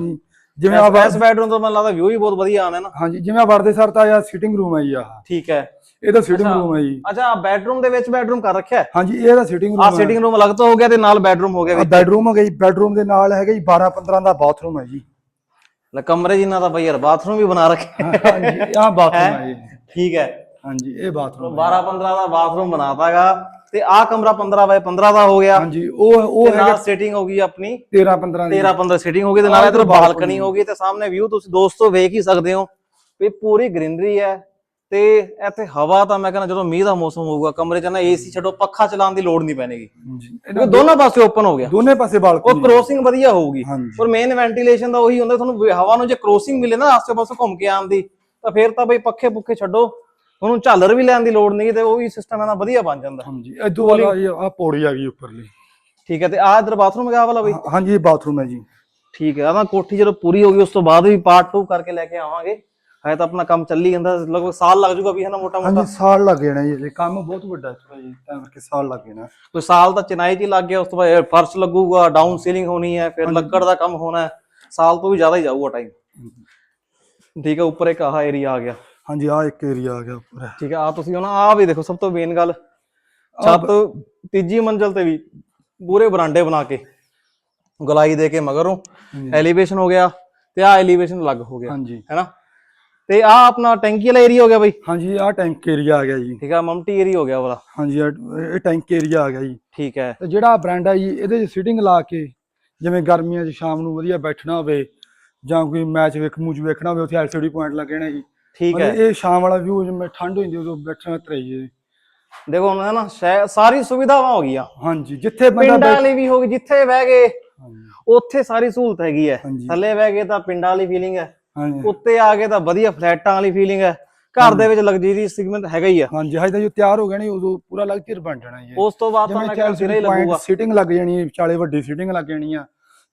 ਜਿਵੇਂ ਆ ਇਸ ਬੈਡਰੂਮ ਤੋਂ ਮੈਨੂੰ ਲੱਗਦਾ ਵਿਊ ਹੀ ਬਹੁਤ ਵਧੀਆ ਆਣਾ ਨਾ। ਹਾਂਜੀ ਜਿਵੇਂ ਆ ਵਰਦੇ ਸਰ ਤਾਂ ਆ ਸਿਟਿੰਗ ਰੂਮ ਹੈ ਜੀ ਆਹ। ਠੀਕ ਹੈ। ਇਹ ਤਾਂ ਸਿਟਿੰਗ। ਰੂਮ ਹੈ ਜੀ। ਅੱਛਾ ਬੈਡਰੂਮ ਦੇ ਵਿੱਚ ਬੈਡਰੂਮ ਕਰ ਰੱਖਿਆ ਹੈ? ਹਾਂਜੀ ਇਹ ਤਾਂ ਸਿਟਿੰਗ ਰੂਮ ਸਿਟਿੰਗ ਰੂਮ ਅਲੱਗ ਤੋਂ ਹੋ ਗਿਆ ਤੇ ਨਾਲ ਬੈਡਰੂਮ ਹੋ ਗਿਆ ਆ ਵਿੱਚ। ਬੈਡਰੂਮ ਹੋ ਗਿਆ ਜੀ ਬੈਡਰੂਮ ਦੇ ਨਾਲ ਹੈਗਾ ਜੀ 12 15 ਦਾ ਬਾਥਰੂਮ ਹੈ ਜੀ। ਲੈ ਕਮਰੇ ਜਿੰਨਾ ਦਾ ਬਈ ਯਾਰ ਬਾਥਰੂਮ ਵੀ ਬਣਾ ਰੱਖਿਆ ਹਾਂਜੀ ਆਹ ਬਾਥਰੂਮ ਹੈ? ਜੀ। ਠੀਕ ਹੈ। ਹਾਂਜੀ ਇਹ ਬਾਥਰੂਮ 12 15 ਦਾ ਬਾਥਰੂਮ ਬਣਾਤਾਗਾ ਤੇ ਆਹ ਕਮਰਾ 15 ਬਾਈ 15 ਦਾ ਹੋ ਗਿਆ। ਹਾਂਜੀ ਉਹ ਉਹ ਤੇ ਹੈਗਾ ਸਿਟਿੰਗ ਹੋ ਗਈ ਆਪਣੀ। 13 15 ਦੀ। 13 15 ਸਿਟਿੰਗ ਹੋ ਗਈ ਤੇ ਨਾਲ ਇਧਰ ਬਾਲਕਨੀ ਹੋ ਗਈ ਤੇ ਸਾਹਮਣੇ ਵਿਊ ਤੁਸੀਂ ਦੋਸਤੋ ਵੇਖ ਹੀ ਸਕਦੇ ਹੋ ਵੀ ਪੂਰੀ ਗ੍ਰੀਨਰੀ ਹੈ। ਤੇ ਇੱਥੇ ਹਵਾ ਤਾਂ ਮੈਂ ਕਹਿੰਦਾ ਜਦੋਂ ਮੀਂਹ ਦਾ ਮੌਸਮ ਹੋਊਗਾ ਕਮਰੇ 'ਚ ਨਾ ਏਸੀ ਛੱਡੋ ਪੱਖਾ ਚਲਾਉਣ ਦੀ ਲੋੜ ਨਹੀਂ ਪੈਣੇਗੀ। ਕਿਉਂਕਿ ਦੋਨੋਂ ਪਾਸੇ ਓਪਨ ਹੋ ਗਿਆ। ਦੋਨੇ ਪਾਸੇ ਉਹ ਬਾਲਕਨੀ ਕ੍ਰੋਸਿੰਗ ਵਧੀਆ ਹੋਊਗੀ। ਔਰ ਮੇਨ ਵੈਂਟੀਲੇਸ਼ਨ ਦਾ ਉਹੀ ਹੁੰਦਾ ਤੁਹਾਨੂੰ ਹਵਾ ਨੂੰ ਜੇ ਕ੍ਰੋਸਿੰਗ ਮਿਲੇ ਨਾ ਆਸੇ ਪਾਸੇ ਘੁੰਮ ਕੇ ਆਉਣ ਦੀ ਤਾਂ ਫਿਰ ਤਾਂ ਬਈ ਪੱਖੇ ਪੁੱਖੇ ਛੱਡੋ। ਉਹਨੂੰ ਝਾਲਰ ਵੀ ਲੈਣ ਦੀ ਲੋੜ ਨਹੀਂ ਤੇ ਉਹ ਵੀ ਸਿਸਟਮ ਇਹਦਾ ਵਧੀਆ ਬਣ ਜਾਂਦਾ। ਹਾਂਜੀ ਇਦੋਂ ਵਾਲਾ ਆ ਪੌੜੀ ਆ ਗਈ ਉੱਪਰਲੀ। ਠੀਕ ਹੈ ਤੇ ਆਹ ਇਧਰ ਬਾਥਰੂਮ ਹੈਗਾ ਵਾਲਾ ਬਈ? ਹਾਂਜੀ ਇਹ ਬਾਥਰੂਮ ਹੈ ਜੀ। ਠੀਕ ਹੈ ਆਹ ਕੋਠੀ ਜਦੋਂ ਪੂਰੀ ਹੋ ਗਈ ਉਸ ਤੋਂ ਬਾਅਦ ਵੀ ਪਾਰਟ 2 ਕਰਕੇ ਲੈ ਕੇ ਆਵਾਂਗੇ। ਹਜੇ ਤਾਂ ਆਪਣਾ ਕੰਮ ਚੱਲੀ ਜਾਂਦਾ ਲਗਭਗ ਸਾਲ ਲੱਗ ਜਾਊਗਾ ਵੀ ਹੈ ਨਾ ਮੋਟਾ ਮੋਟਾ ਹਾਂਜੀ ਸਾਲ ਲੱਗ ਜਾਣਾ ਜੀ ਇਹ ਕੰਮ ਬਹੁਤ ਵੱਡਾ ਹੈ ਜੀ ਤਾਂ ਕਰਕੇ ਸਾਲ ਲੱਗ ਜਾਣਾ। ਕੋਈ ਸਾਲ ਤਾਂ ਚਿਨਾਈ ਹੀ ਲੱਗ ਗਿਆ ਉਸ ਤੋਂ ਬਾਅਦ ਇਹ ਫਰਸ਼ ਲੱਗੂਗਾ ਡਾਊਨ ਸੀਲਿੰਗ ਹੋਣੀ ਹੈ ਫਿਰ ਲੱਕੜ ਦਾ ਕੰਮ ਹੋਣਾ ਹੈ ਸਾਲ ਤੋਂ ਵੀ ਜ਼ਿਆਦਾ ਹੀ ਜਾਊਗਾ ਟਾਈਮ ਠੀਕ ਹੈ ਉੱਪਰ ਇੱਕ ਆਹ ਏਰੀਆ ਆ ਗਿਆ। ਹਾਂਜੀ ਆ ਇੱਕ ਏਰੀਆ ਆ ਗਿਆ ਉੱਪਰ। ਠੀਕ ਹੈ ਆ ਤੁਸੀਂ ਹੁਣ ਆ ਵੀ ਦੇਖੋ ਸਭ ਤੋਂ ਮੇਨ ਗੱਲ ਛੱਤ ਤੀਜੀ ਮੰਜ਼ਲ ਤੇ ਵੀ ਪੂਰੇ ਬਰਾਂਡੇ ਬਣਾ ਕੇ ਗਲਾਈ ਦੇ ਕੇ ਮਗਰੋਂ। ਐਲੀਵੇਸ਼ਨ ਹੋ ਗਿਆ ਤੇ ਆ ਐਲੀਵੇਸ਼ਨ ਅਲੱਗ ਹੋ ਗਿਆ ਹਾਂਜੀ। ਹੈਨਾ ਤੇ ਆ ਆਪਣਾ ਟੈਂਕੀ ਵਾਲਾ ਏਰੀਆ ਹੋ ਗਿਆ ਬਈ? ਹਾਂਜੀ ਆ ਟੈਂਕ ਏਰੀਆ ਆ ਗਿਆ ਜੀ। ਠੀਕ ਹੈ ਮਮਟੀ ਏਰੀਆ ਹੋ ਗਿਆ ਵਾਲਾ। ਹਾਂਜੀ ਆਹ- ਇਹ ਟੈਂਕ ਏਰੀਆ ਆ ਗਿਆ ਜੀ। ਠੀਕ ਹੈ। ਤੇ ਜਿਹੜਾ ਬਰਾਂਡਾ ਜੀ ਇਹਦੇ 'ਚ ਸਿਟਿੰਗ ਲਾ ਕੇ ਜਿਵੇਂ ਗਰਮੀਆਂ 'ਚ ਸ਼ਾਮ ਨੂੰ ਵਧੀਆ ਬੈਠਣਾ ਹੋਵੇ ਜਾਂ ਕੋਈ ਮੈਚ ਵੇਖ ਮੂਚ ਵੇਖਣਾ ਹੋਵੇ ਉੱਥੇ ਐਲਸੀਡੀ ਪੁਆਇੰਟ ਲੱਗੇ ਨੇ ਜੀ। ਠੀਕ ਹੈ। ਮਤਲਬ ਇਹ ਸ਼ਾਮ ਵਾਲਾ ਵਿਊ ਜਿਵੇਂ ਠੰਡ ਹੋ ਜਾਂਦੀ ਉਦੋਂ ਬੈਠਣਾ ਤਰਾਈਏ ਦੇਖੋ ਹੁਣ ਹੈ ਨਾ ਸ਼ਹਿ- ਸਾਰੀ ਸੁਵਿਧਾਵਾਂ ਹੋ ਗਈਆਂ। ਹਾਂਜੀ ਜਿੱਥੇ ਬੰਦਾ ਪਿੰਡਾਂ ਬੈਠ ਵਾਲੀ ਵੀ ਹੋ ਗਈ ਜਿੱਥੇ ਬਹਿ ਗਏ ਹਾਂਜੀ। ਉੱਥੇ ਸਾਰੀ ਸਹੂਲਤ ਹੈਗੀ ਹੈ। ਹਾਂਜੀ। ਥੱਲੇ ਬਹਿ ਗਏ ਤਾਂ ਪਿੰਡਾਂ ਵਾਲੀ ਫੀਲਿੰਗ ਹੈ। ਹਾਂਜੀ। ਉੱਤੇ ਆ ਗਏ ਤਾਂ ਵਧੀਆ ਫਲੈਟਾਂ ਵਾਲੀ ਫੀਲਿੰਗ ਹੈ। ਘਰ ਦੇ ਵਿੱਚ ਲਗਜ਼ਰੀ ਸੈਗਮੈਂਟ ਹੈਗਾ ਹੀ ਆ। ਹਾਂਜੀ ਹਜੇ ਤਾਂ ਜੋ ਤਿਆਰ ਹੋ ਗਿਆ ਨਹੀਂ ਉਦੋਂ ਪੂਰਾ ਲਗਜ਼ਰ ਬਣ ਜਾਣਾ ਜੀ। ਉਸ ਤੋਂ ਬਾਅਦ ਤਾਂ ਮੈਂ ਕਹਿੰਦਾ ਸਿਰੇ ਲੱਗੂਗਾ। ਸਿਟਿੰਗ ਲੱਗ ਜਾਣੀ ਹੈ ਚਾਲੇ ਵੱਡੀ ਸਿਟਿੰਗ ਲੱਗ ਜਾਣੀ ਆ।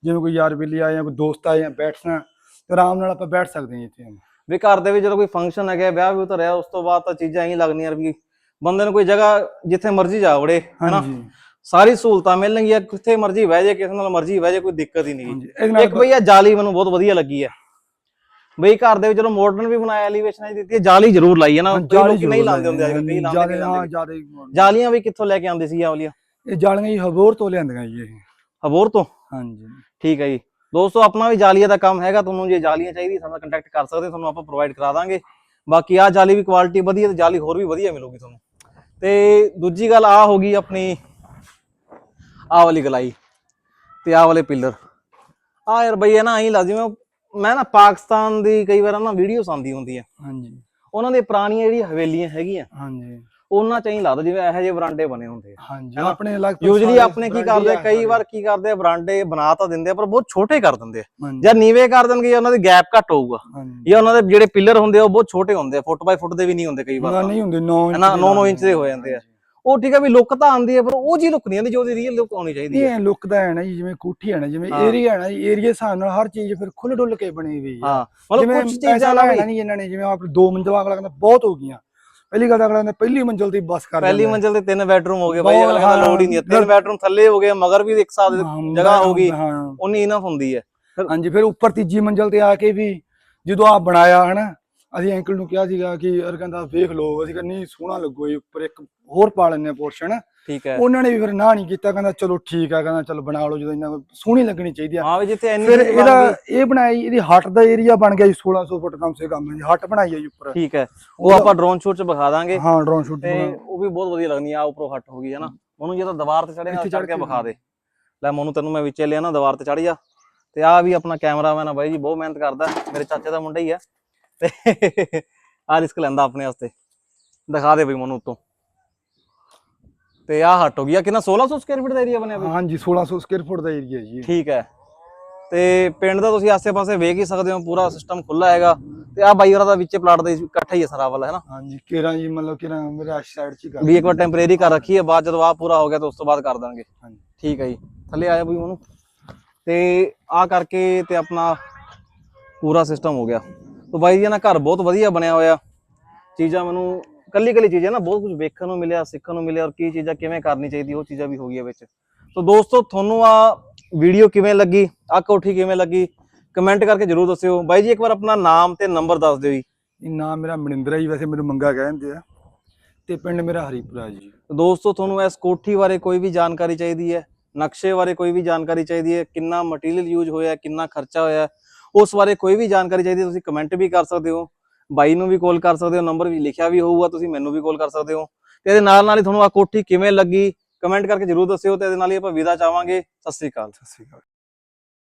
ਜਿਵੇਂ ਕੋਈ ਯਾਰ ਬੇਲੀ ਆਇਆ ਕੋਈ ਦੋਸਤ ਆਇਆ ਬੈਠਣਾ ਤੇ ਆਰਾਮ ਨਾਲ ਆਪਾਂ ਬੈਠ ਸਕਦੇ ਹਾਂ ਇੱਥੇ। ਵੀ ਘਰ ਦੇ ਵਿੱਚ ਜਦੋਂ ਕੋਈ ਫੰਕਸ਼ਨ ਹੈਗਾ ਵਿਆਹ ਵੀ ਉਤਰਿਆ ਉਸ ਤੋਂ ਬਾਅਦ ਤਾਂ ਚੀਜ਼ਾਂ ਹੀ ਲੱਗਣੀਆਂ ਵੀ ਬੰਦੇ ਨੂੰ ਕੋਈ ਜਗ੍ਹਾ ਜਿੱਥੇ ਮਰਜ਼ੀ ਜਾ ਵੜੇ ਹੈਨਾ? ਸਾਰੀ ਸਹੂਲਤਾਂ ਮਿਲਣਗੀਆਂ ਕਿੱਥੇ ਮਰਜ਼ੀ ਬਹਿ ਜਾ ਕਿਸੇ ਨਾਲ ਮਰਜ਼ੀ ਬਹਿ ਜਾ ਕੋਈ ਦਿੱਕਤ ਹੀ ਨਹੀਂ। ਇੱਕ ਬਈ ਆ ਜਾਲੀ ਮੈਨੂੰ ਬਹੁਤ ਵਧੀਆ ਲੱਗੀ ਹੈ। ਬਈ ਘਰ ਦੇ ਵਿੱਚ ਜਦੋਂ ਮਾਡਰਨ ਵੀ ਬਣਾਇਆ ਐਲੀਵੇਸ਼ਨ ਦਿੱਤੀ ਹੈ ਜਾਲੀ ਜ਼ਰੂਰ ਲਾਈ ਹੈ ਨਾ। ਕਈ ਲੋਕੀ ਨਹੀਂ ਲਾਉਂਦੇ ਹੁੰਦੇ ਅੱਜ ਕਈ ਲਾਉਂਦੇ ਹਾਂ ਜ਼ਿਆਦਾ ਜਾਲੀਆਂ ਵੀ ਕਿੱਥੋਂ ਲੈ ਕੇ ਆਉਂਦੇ ਸੀ ਆ ਵਾਲੀਆਂ? ਇਹ ਜਾਲੀਆਂ ਜੀ ਹਬੋਰ ਤੋਂ ਲਿਆਂਦੀਆਂ ਜੀ ਇਹ। ਹਬੋਰ ਤੋਂ? ਹਾਂਜੀ। ਠੀਕ ਹੈ ਜੀ। ਦੋਸਤੋ ਆਪਣਾ ਵੀ ਜਾਲੀਆਂ ਦਾ ਕੰਮ ਹੈਗਾ ਤੁਹਾਨੂੰ ਜੇ ਜਾਲੀਆਂ ਚਾਹੀਦੀ ਸਾਨੂੰ ਕੰਟੈਕਟ ਕਰ ਸਕਦੇ ਤੁਹਾਨੂੰ ਆਪਾਂ ਪ੍ਰੋਵਾਈਡ ਕਰਾ ਦਾਂਗੇ। ਬਾਕੀ ਆ ਜਾਲੀ ਵੀ ਕੁਆਲਿਟੀ ਵਧੀਆ ਤੇ ਜਾਲੀ ਹੋਰ ਵੀ ਵਧੀਆ ਮਿਲੂਗੀ ਤੁਹਾਨੂੰ। ਤੇ ਦੂਜੀ ਗੱਲ ਆ ਹੋ ਗਈ ਆਪਣੀ ਆ ਵਾਲੀ ਗਲਾਈ ਤੇ ਆ ਵਾਲੇ ਪਿੱਲਰ। ਆ ਯਾਰ ਬਈ ਇਹ ਨਾ ਐਂ ਲੱਗ ਜਿਵੇਂ ਮੈਂ ਨਾ ਪਾਕਿਸਤਾਨ ਦੀ ਕਈ ਵਾਰ ਨਾ ਵੀਡੀਓਸ ਆਉਂਦੀ ਹੁੰਦੀ ਆ। ਹਾਂਜੀ। ਉਹਨਾਂ ਦੇ ਪੁਰਾਣੀਆਂ ਜਿਹੜੀਆਂ ਹਵੇਲੀਆਂ ਹੈਗੀਆਂ ਹਾਂਜੀ। ਉਹਨਾਂ ਚਾਹੀਂ ਲੱਗਦਾ ਜਿਵੇਂ ਇਹੋ ਜਿਹੇ ਬਰਾਂਡੇ ਬਣੇ ਹੁੰਦੇ ਆ। ਹਾਂਜੀ? ਆਪਣੇ ਲਗਭਗ ਯੂਜੂਲੀ ਆਪਣੇ ਕੀ ਕਰਦੇ ਆ? ਕਈ। ਵਾਰ ਕੀ ਕਰਦੇ ਆ? ਬਰਾਂਡੇ ਬਣਾ ਤਾਂ ਦਿੰਦੇ ਆ ਪਰ ਬਹੁਤ ਛੋਟੇ ਕਰ ਦਿੰਦੇ ਆ। ਜਾਂ ਨੀਵੇਂ ਕਰ ਦੇਣਗੇ ਜਾਂ ਉਹਨਾਂ ਦੀ ਗੈਪ ਘੱਟ ਹੋਊਗਾ। ਜਾਂ ਉਹਨਾਂ ਦੇ ਜਿਹੜੇ ਪਿੱਲਰ ਹੁੰਦੇ ਆ ਉਹ ਬਹੁਤ ਛੋਟੇ ਹੁੰਦੇ ਆ। ਫੁੱਟ ਬਾਈ ਫੁੱਟ ਦੇ ਵੀ ਨਹੀਂ ਹੁੰਦੇ ਕਈ ਵਾਰ। ਨਹੀਂ ਹੁੰਦੇ 9 ਇੰਚ ਹਨਾ, ਦੇ ਨੌ- ਨੌ ਨਾਲ ਇੰਚ ਦੇ ਹੋ ਜਾਂਦੇ ਆ। ਉਹ ਠੀਕ ਆ ਵੀ ਲੁੱਕ ਤਾਂ ਆਉਂਦੀ ਹੈ ਪਰ ਉਹ ਜੀ ਲੁੱਕ ਨਹੀਂ ਆਉਂਦੀ ਜੋ ਉਹਦੀ ਰੀਅਲ ਲੁੱਕ ਆਉਣੀ ਚਾਹੀਦੀ ਹੈ ਇਹ ਲੁੱਕ ਦਾ ਹੈ ਨਾ ਜੀ ਜਿਵੇਂ ਕੋਠੀ ਹੈ ਨਾ ਜਿਵੇਂ ਹਾਂ। ਏਰੀਆ ਹੈ ਨਾ ਜੀ ਏਰੀਆ ਹਿਸਾਬ ਨਾਲ ਹਰ ਚੀਜ਼ ਫਿਰ ਖੁੱਲ ਡੁੱਲ ਕੇ ਬਣੀ ਹੋਈ ਹੈ ਹਾਂ ਮਤਲਬ ਕੁਝ ਚੀਜ਼ਾਂ ਨਾ ਲੈਣਾ ਵੀ ਨਹੀਂ ਇਹਨਾਂ ਨੇ ਜਿਵੇਂ ਆਪ ਦੋ ਮੰਜ਼ਿਲਾਂ ਅਗਲਾ ਕਹਿੰਦਾ ਬਹੁਤ ਹੋ ਗਈਆਂ ਪਹਿਲੀ ਗੱਲ ਅਗਲਾ ਕਹਿੰਦਾ ਪਹਿਲੀ ਮੰਜ਼ਿਲ ਤੇ ਹੀ ਬਸ ਕਰ ਪਹਿਲੀ ਹੈ। ਮੰਜ਼ਿਲ ਤੇ ਤਿੰਨ ਬੈਡਰੂਮ ਹੋ ਗਏ ਬਾਈ ਅਗਲੇ ਕਹਿੰਦਾ ਲੋੜ ਹੀ ਨਹੀਂ ਹੈ ਤਿੰਨ ਹਾਂ। ਬੈਡਰੂਮ ਥੱਲੇ ਹੋ ਗਏ ਮਗਰ ਵੀ ਇੱਕ ਸਾਥ ਹਾਂ, ਜਗ੍ਹਾ ਹੋ ਗਈ ਹਾਂ ਉਨੀ ਇਨਫ ਹੁੰਦੀ ਹੈ ਹਾਂਜੀ ਫਿਰ ਉੱਪਰ ਤੀਜੀ ਮੰਜ਼ਿਲ ਤੇ ਆ ਕੇ ਵੀ ਜਦੋਂ ਆ ਬਣਾਇਆ ਹਨਾ ਅਸੀਂ ਅੰਕਲ ਨੂੰ ਕਿਹਾ ਸੀਗਾ ਕਿ ਯਾਰ ਕਹਿੰਦਾ ਵੇਖ ਲਓ ਅਸੀਂ ਕਹਿੰਦਾ ਨਹੀਂ ਸੋਹਣਾ ਲੱਗੋ ਇਹ ਉੱਪਰ ਇੱਕ ਹੋਰ ਪਾ ਲੈਣੇ ਪੋਰਸ਼ਨ ਠੀਕ ਹੈ। ਉਹਨਾਂ ਨੇ ਵੀ ਫਿਰ ਨਾ ਨਹੀਂ ਕੀਤਾ ਕਹਿੰਦਾ ਚਲੋ ਠੀਕ ਆ ਕਹਿੰਦਾ ਚਲ ਬਣਾ ਲਓ ਜਦੋਂ ਇਹਨਾਂ ਨੂੰ ਸੋਹਣੀ ਲੱਗਣੀ ਚਾਹੀਦੀ ਆ। ਹਾਂ ਵੀ ਜਿੱਥੇ ਇੰਨੀ ਫਿਰ ਇਹਦਾ ਇਹ ਬਣਾਈ ਇਹਦੀ ਹੱਟ ਦਾ ਏਰੀਆ ਬਣ ਗਿਆ ਜੀ 1600 ਫੁੱਟ ਕਮ ਸੇ ਕਮ ਜੀ ਹੱਟ ਬਣਾਈ ਹੈ ਜੀ ਉੱਪਰ। ਠੀਕ ਹੈ। ਉਹ ਆਪਾਂ ਡਰੋਨ ਸ਼ੂਟ ਚ ਵਿਖਾ ਦਾਂਗੇ। ਹਾਂ ਡਰੋਨ ਸ਼ੂਟ ਤੇ ਉਹ ਵੀ ਬਹੁਤ ਵਧੀਆ ਲੱਗਣੀ ਆ ਉੱਪਰੋਂ ਹੱਟ ਹੋ ਗਈ ਹੈ ਨਾ। ਉਹਨੂੰ ਜੇ ਤਾਂ ਦੀਵਾਰ ਤੇ ਚੜ ਚੜ੍ਹ ਕੇ ਕੇ ਵਿਖਾ ਦੇ। ਲੈ ਮੋਨੂੰ ਤੈਨੂੰ ਮੈਂ ਵਿੱਚੇ ਲਿਆ ਨਾ ਦੀਵਾਰ ਤੇ ਚੜ ਜਾ। ਤੇ ਆ ਵੀ ਆਪਣਾ ਕੈਮਰਾਮੈਨ ਆ ਬਾਈ ਜੀ ਬਹੁਤ ਮਿਹਨਤ ਕਰਦਾ। ਮੇਰੇ ਚਾਚੇ ਦਾ ਮੁੰਡਾ ਹੀ ਆ। ਤੇ ਆ ਰਿਸਕ ਲੈਂਦਾ ਆਪਣੇ ਵਾਸਤੇ। ਦਿਖਾ ਦੇ ਬਈ ਮੋਨੂੰ ਉੱਤੋਂ। ਤੇ ਆ ਹੱਟ ਹੋ ਗਿਆ ਕਿੰਨਾ 1600 ਸਕੁਅਰ ਫੀਟ ਦਾ ਏਰੀਆ ਬਣਿਆ ਬਈ? ਹਾਂਜੀ 1600 ਸਕੁਅਰ ਫੁੱਟ ਦਾ ਏਰੀਆ ਜੀ। ਠੀਕ ਹੈ। ਤੇ ਪਿੰਡ ਦਾ ਤੁਸੀਂ ਆਸੇ-ਪਾਸੇ ਵੇਖ ਹੀ ਸਕਦੇ ਹੋ ਪੂਰਾ ਸਿਸਟਮ ਖੁੱਲਾ ਹੈਗਾ। ਤੇ ਆ ਬਾਈ ਹੋਰਾਂ ਦਾ ਵਿੱਚੇ ਪਲਾਟ ਦਾ ਇਕੱਠਾ ਹੀ ਹੈ ਸਾਰਾ ਵਾਲਾ ਹੈ ਨਾ? ਹਾਂਜੀ ਕੇਰਾ ਜੀ ਮਤਲਬ ਕਿ ਮੇਰੇ ਸਾਈਡ ਚ ਹੀ ਕਰ ਵੀ ਇੱਕ ਵਾਰ ਟੈਂਪਰੇਰੀ ਕਰ ਰੱਖੀ ਹੈ ਬਾਅਦ ਜਦੋਂ ਆ ਪੂਰਾ ਹੋ ਗਿਆ ਤਾਂ ਉਸ ਤੋਂ ਬਾਅਦ ਕਰ ਦਾਂਗੇ ਹਾਂਜੀ। ਠੀਕ ਹੈ ਜੀ। ਥੱਲੇ ਆਇਆ ਬਈ ਉਹਨੂੰ। ਤੇ ਆ ਕਰਕੇ ਤੇ ਆਪਣਾ ਪੂਰਾ ਸਿਸਟਮ ਹੋ ਗਿਆ। ਤਾਂ ਬਾਈ ਜੀ ਨਾ ਘਰ ਬਹੁਤ ਵਧੀਆ ਬਣਿਆ ਹੋਇਆ। ਚੀਜ਼ਾਂ ਮੈਨੂੰ ਕੱਲੀ ਕੱਲੀ ਚੀਜ਼ਾਂ ਨਾ ਬਹੁਤ ਕੁਝ ਵੇਖਣ ਨੂੰ ਮਿਲਿਆ ਸਿੱਖਣ ਨੂੰ ਮਿਲਿਆ ਔਰ ਕੀ ਚੀਜ਼ਾਂ ਕਿਵੇਂ ਕਰਨੀ ਚਾਹੀਦੀ ਉਹ ਚੀਜ਼ਾਂ ਵੀ ਹੋ ਗਈਆਂ ਵਿੱਚ। ਤਾਂ ਦੋਸਤੋ ਤੁਹਾਨੂੰ ਆ ਵੀਡੀਓ ਕਿਵੇਂ ਲੱਗੀ ਆ ਕੋਠੀ ਕਿਵੇਂ ਲੱਗੀ ਕਮੈਂਟ ਕਰਕੇ ਜਰੂਰ ਦੱਸਿਓ। ਬਾਈ ਜੀ ਇੱਕ ਵਾਰ ਆਪਣਾ ਨਾਮ ਤੇ ਨੰਬਰ ਦੱਸ ਦਿਓ ਜੀ। ਨਾਮ ਮੇਰਾ ਮਨਿੰਦਰ ਜੀ ਵੈਸੇ ਮੈਨੂੰ ਮੰਗਾ ਕਹਿੰਦੇ ਆ। ਤੇ ਪਿੰਡ ਮੇਰਾ ਹਰੀਪੁਰਾ ਜੀ। ਤਾਂ ਦੋਸਤੋ ਤੁਹਾਨੂੰ ਇਸ ਕੋਠੀ ਬਾਰੇ ਕੋਈ ਵੀ ਜਾਣਕਾਰੀ ਚਾਹੀਦੀ ਹੈ ਨਕਸ਼ੇ ਬਾਰੇ ਕੋਈ ਵੀ ਜਾਣਕਾਰੀ ਚਾਹੀਦੀ ਹੈ ਕਿੰਨਾ ਮਟੀਰੀਅਲ ਯੂਜ਼ ਹੋਇਆ ਕਿੰਨਾ ਖਰਚਾ ਹੋਇਆ ਉਸ ਬਾਰੇ ਕੋਈ ਵੀ ਜਾਣਕਾਰੀ ਚਾਹੀਦੀ ਹੈ, ਤੁਸੀਂ ਕਮੈਂਟ ਵੀ ਕਰ ਸਕਦੇ ਹੋ, ਬਾਈ ਨੂੰ ਵੀ ਕਾਲ ਕਰ ਸਕਦੇ ਹੋ ਨੰਬਰ ਵੀ ਲਿਖਿਆ ਵੀ ਹੋਊਗਾ, ਤੁਸੀਂ ਮੈਨੂੰ ਵੀ ਕਾਲ ਕਰ ਸਕਦੇ ਹੋ। ਤੇ ਇਹਦੇ ਨਾਲ ਨਾਲ ਹੀ ਤੁਹਾਨੂੰ ਆ ਕੋਠੀ ਕਿਵੇਂ ਲੱਗੀ ਕਮੈਂਟ ਕਰਕੇ ਜਰੂਰ ਦੱਸਿਓ ਤੇ ਇਹਦੇ ਨਾਲ ਹੀ ਆਪਾਂ ਵਿਦਾ ਚਾਹਾਂਗੇ। ਸਤਿ ਸ੍ਰੀ ਅਕਾਲ। ਸਤਿ ਸ਼੍ਰੀ ਅਕਾਲ।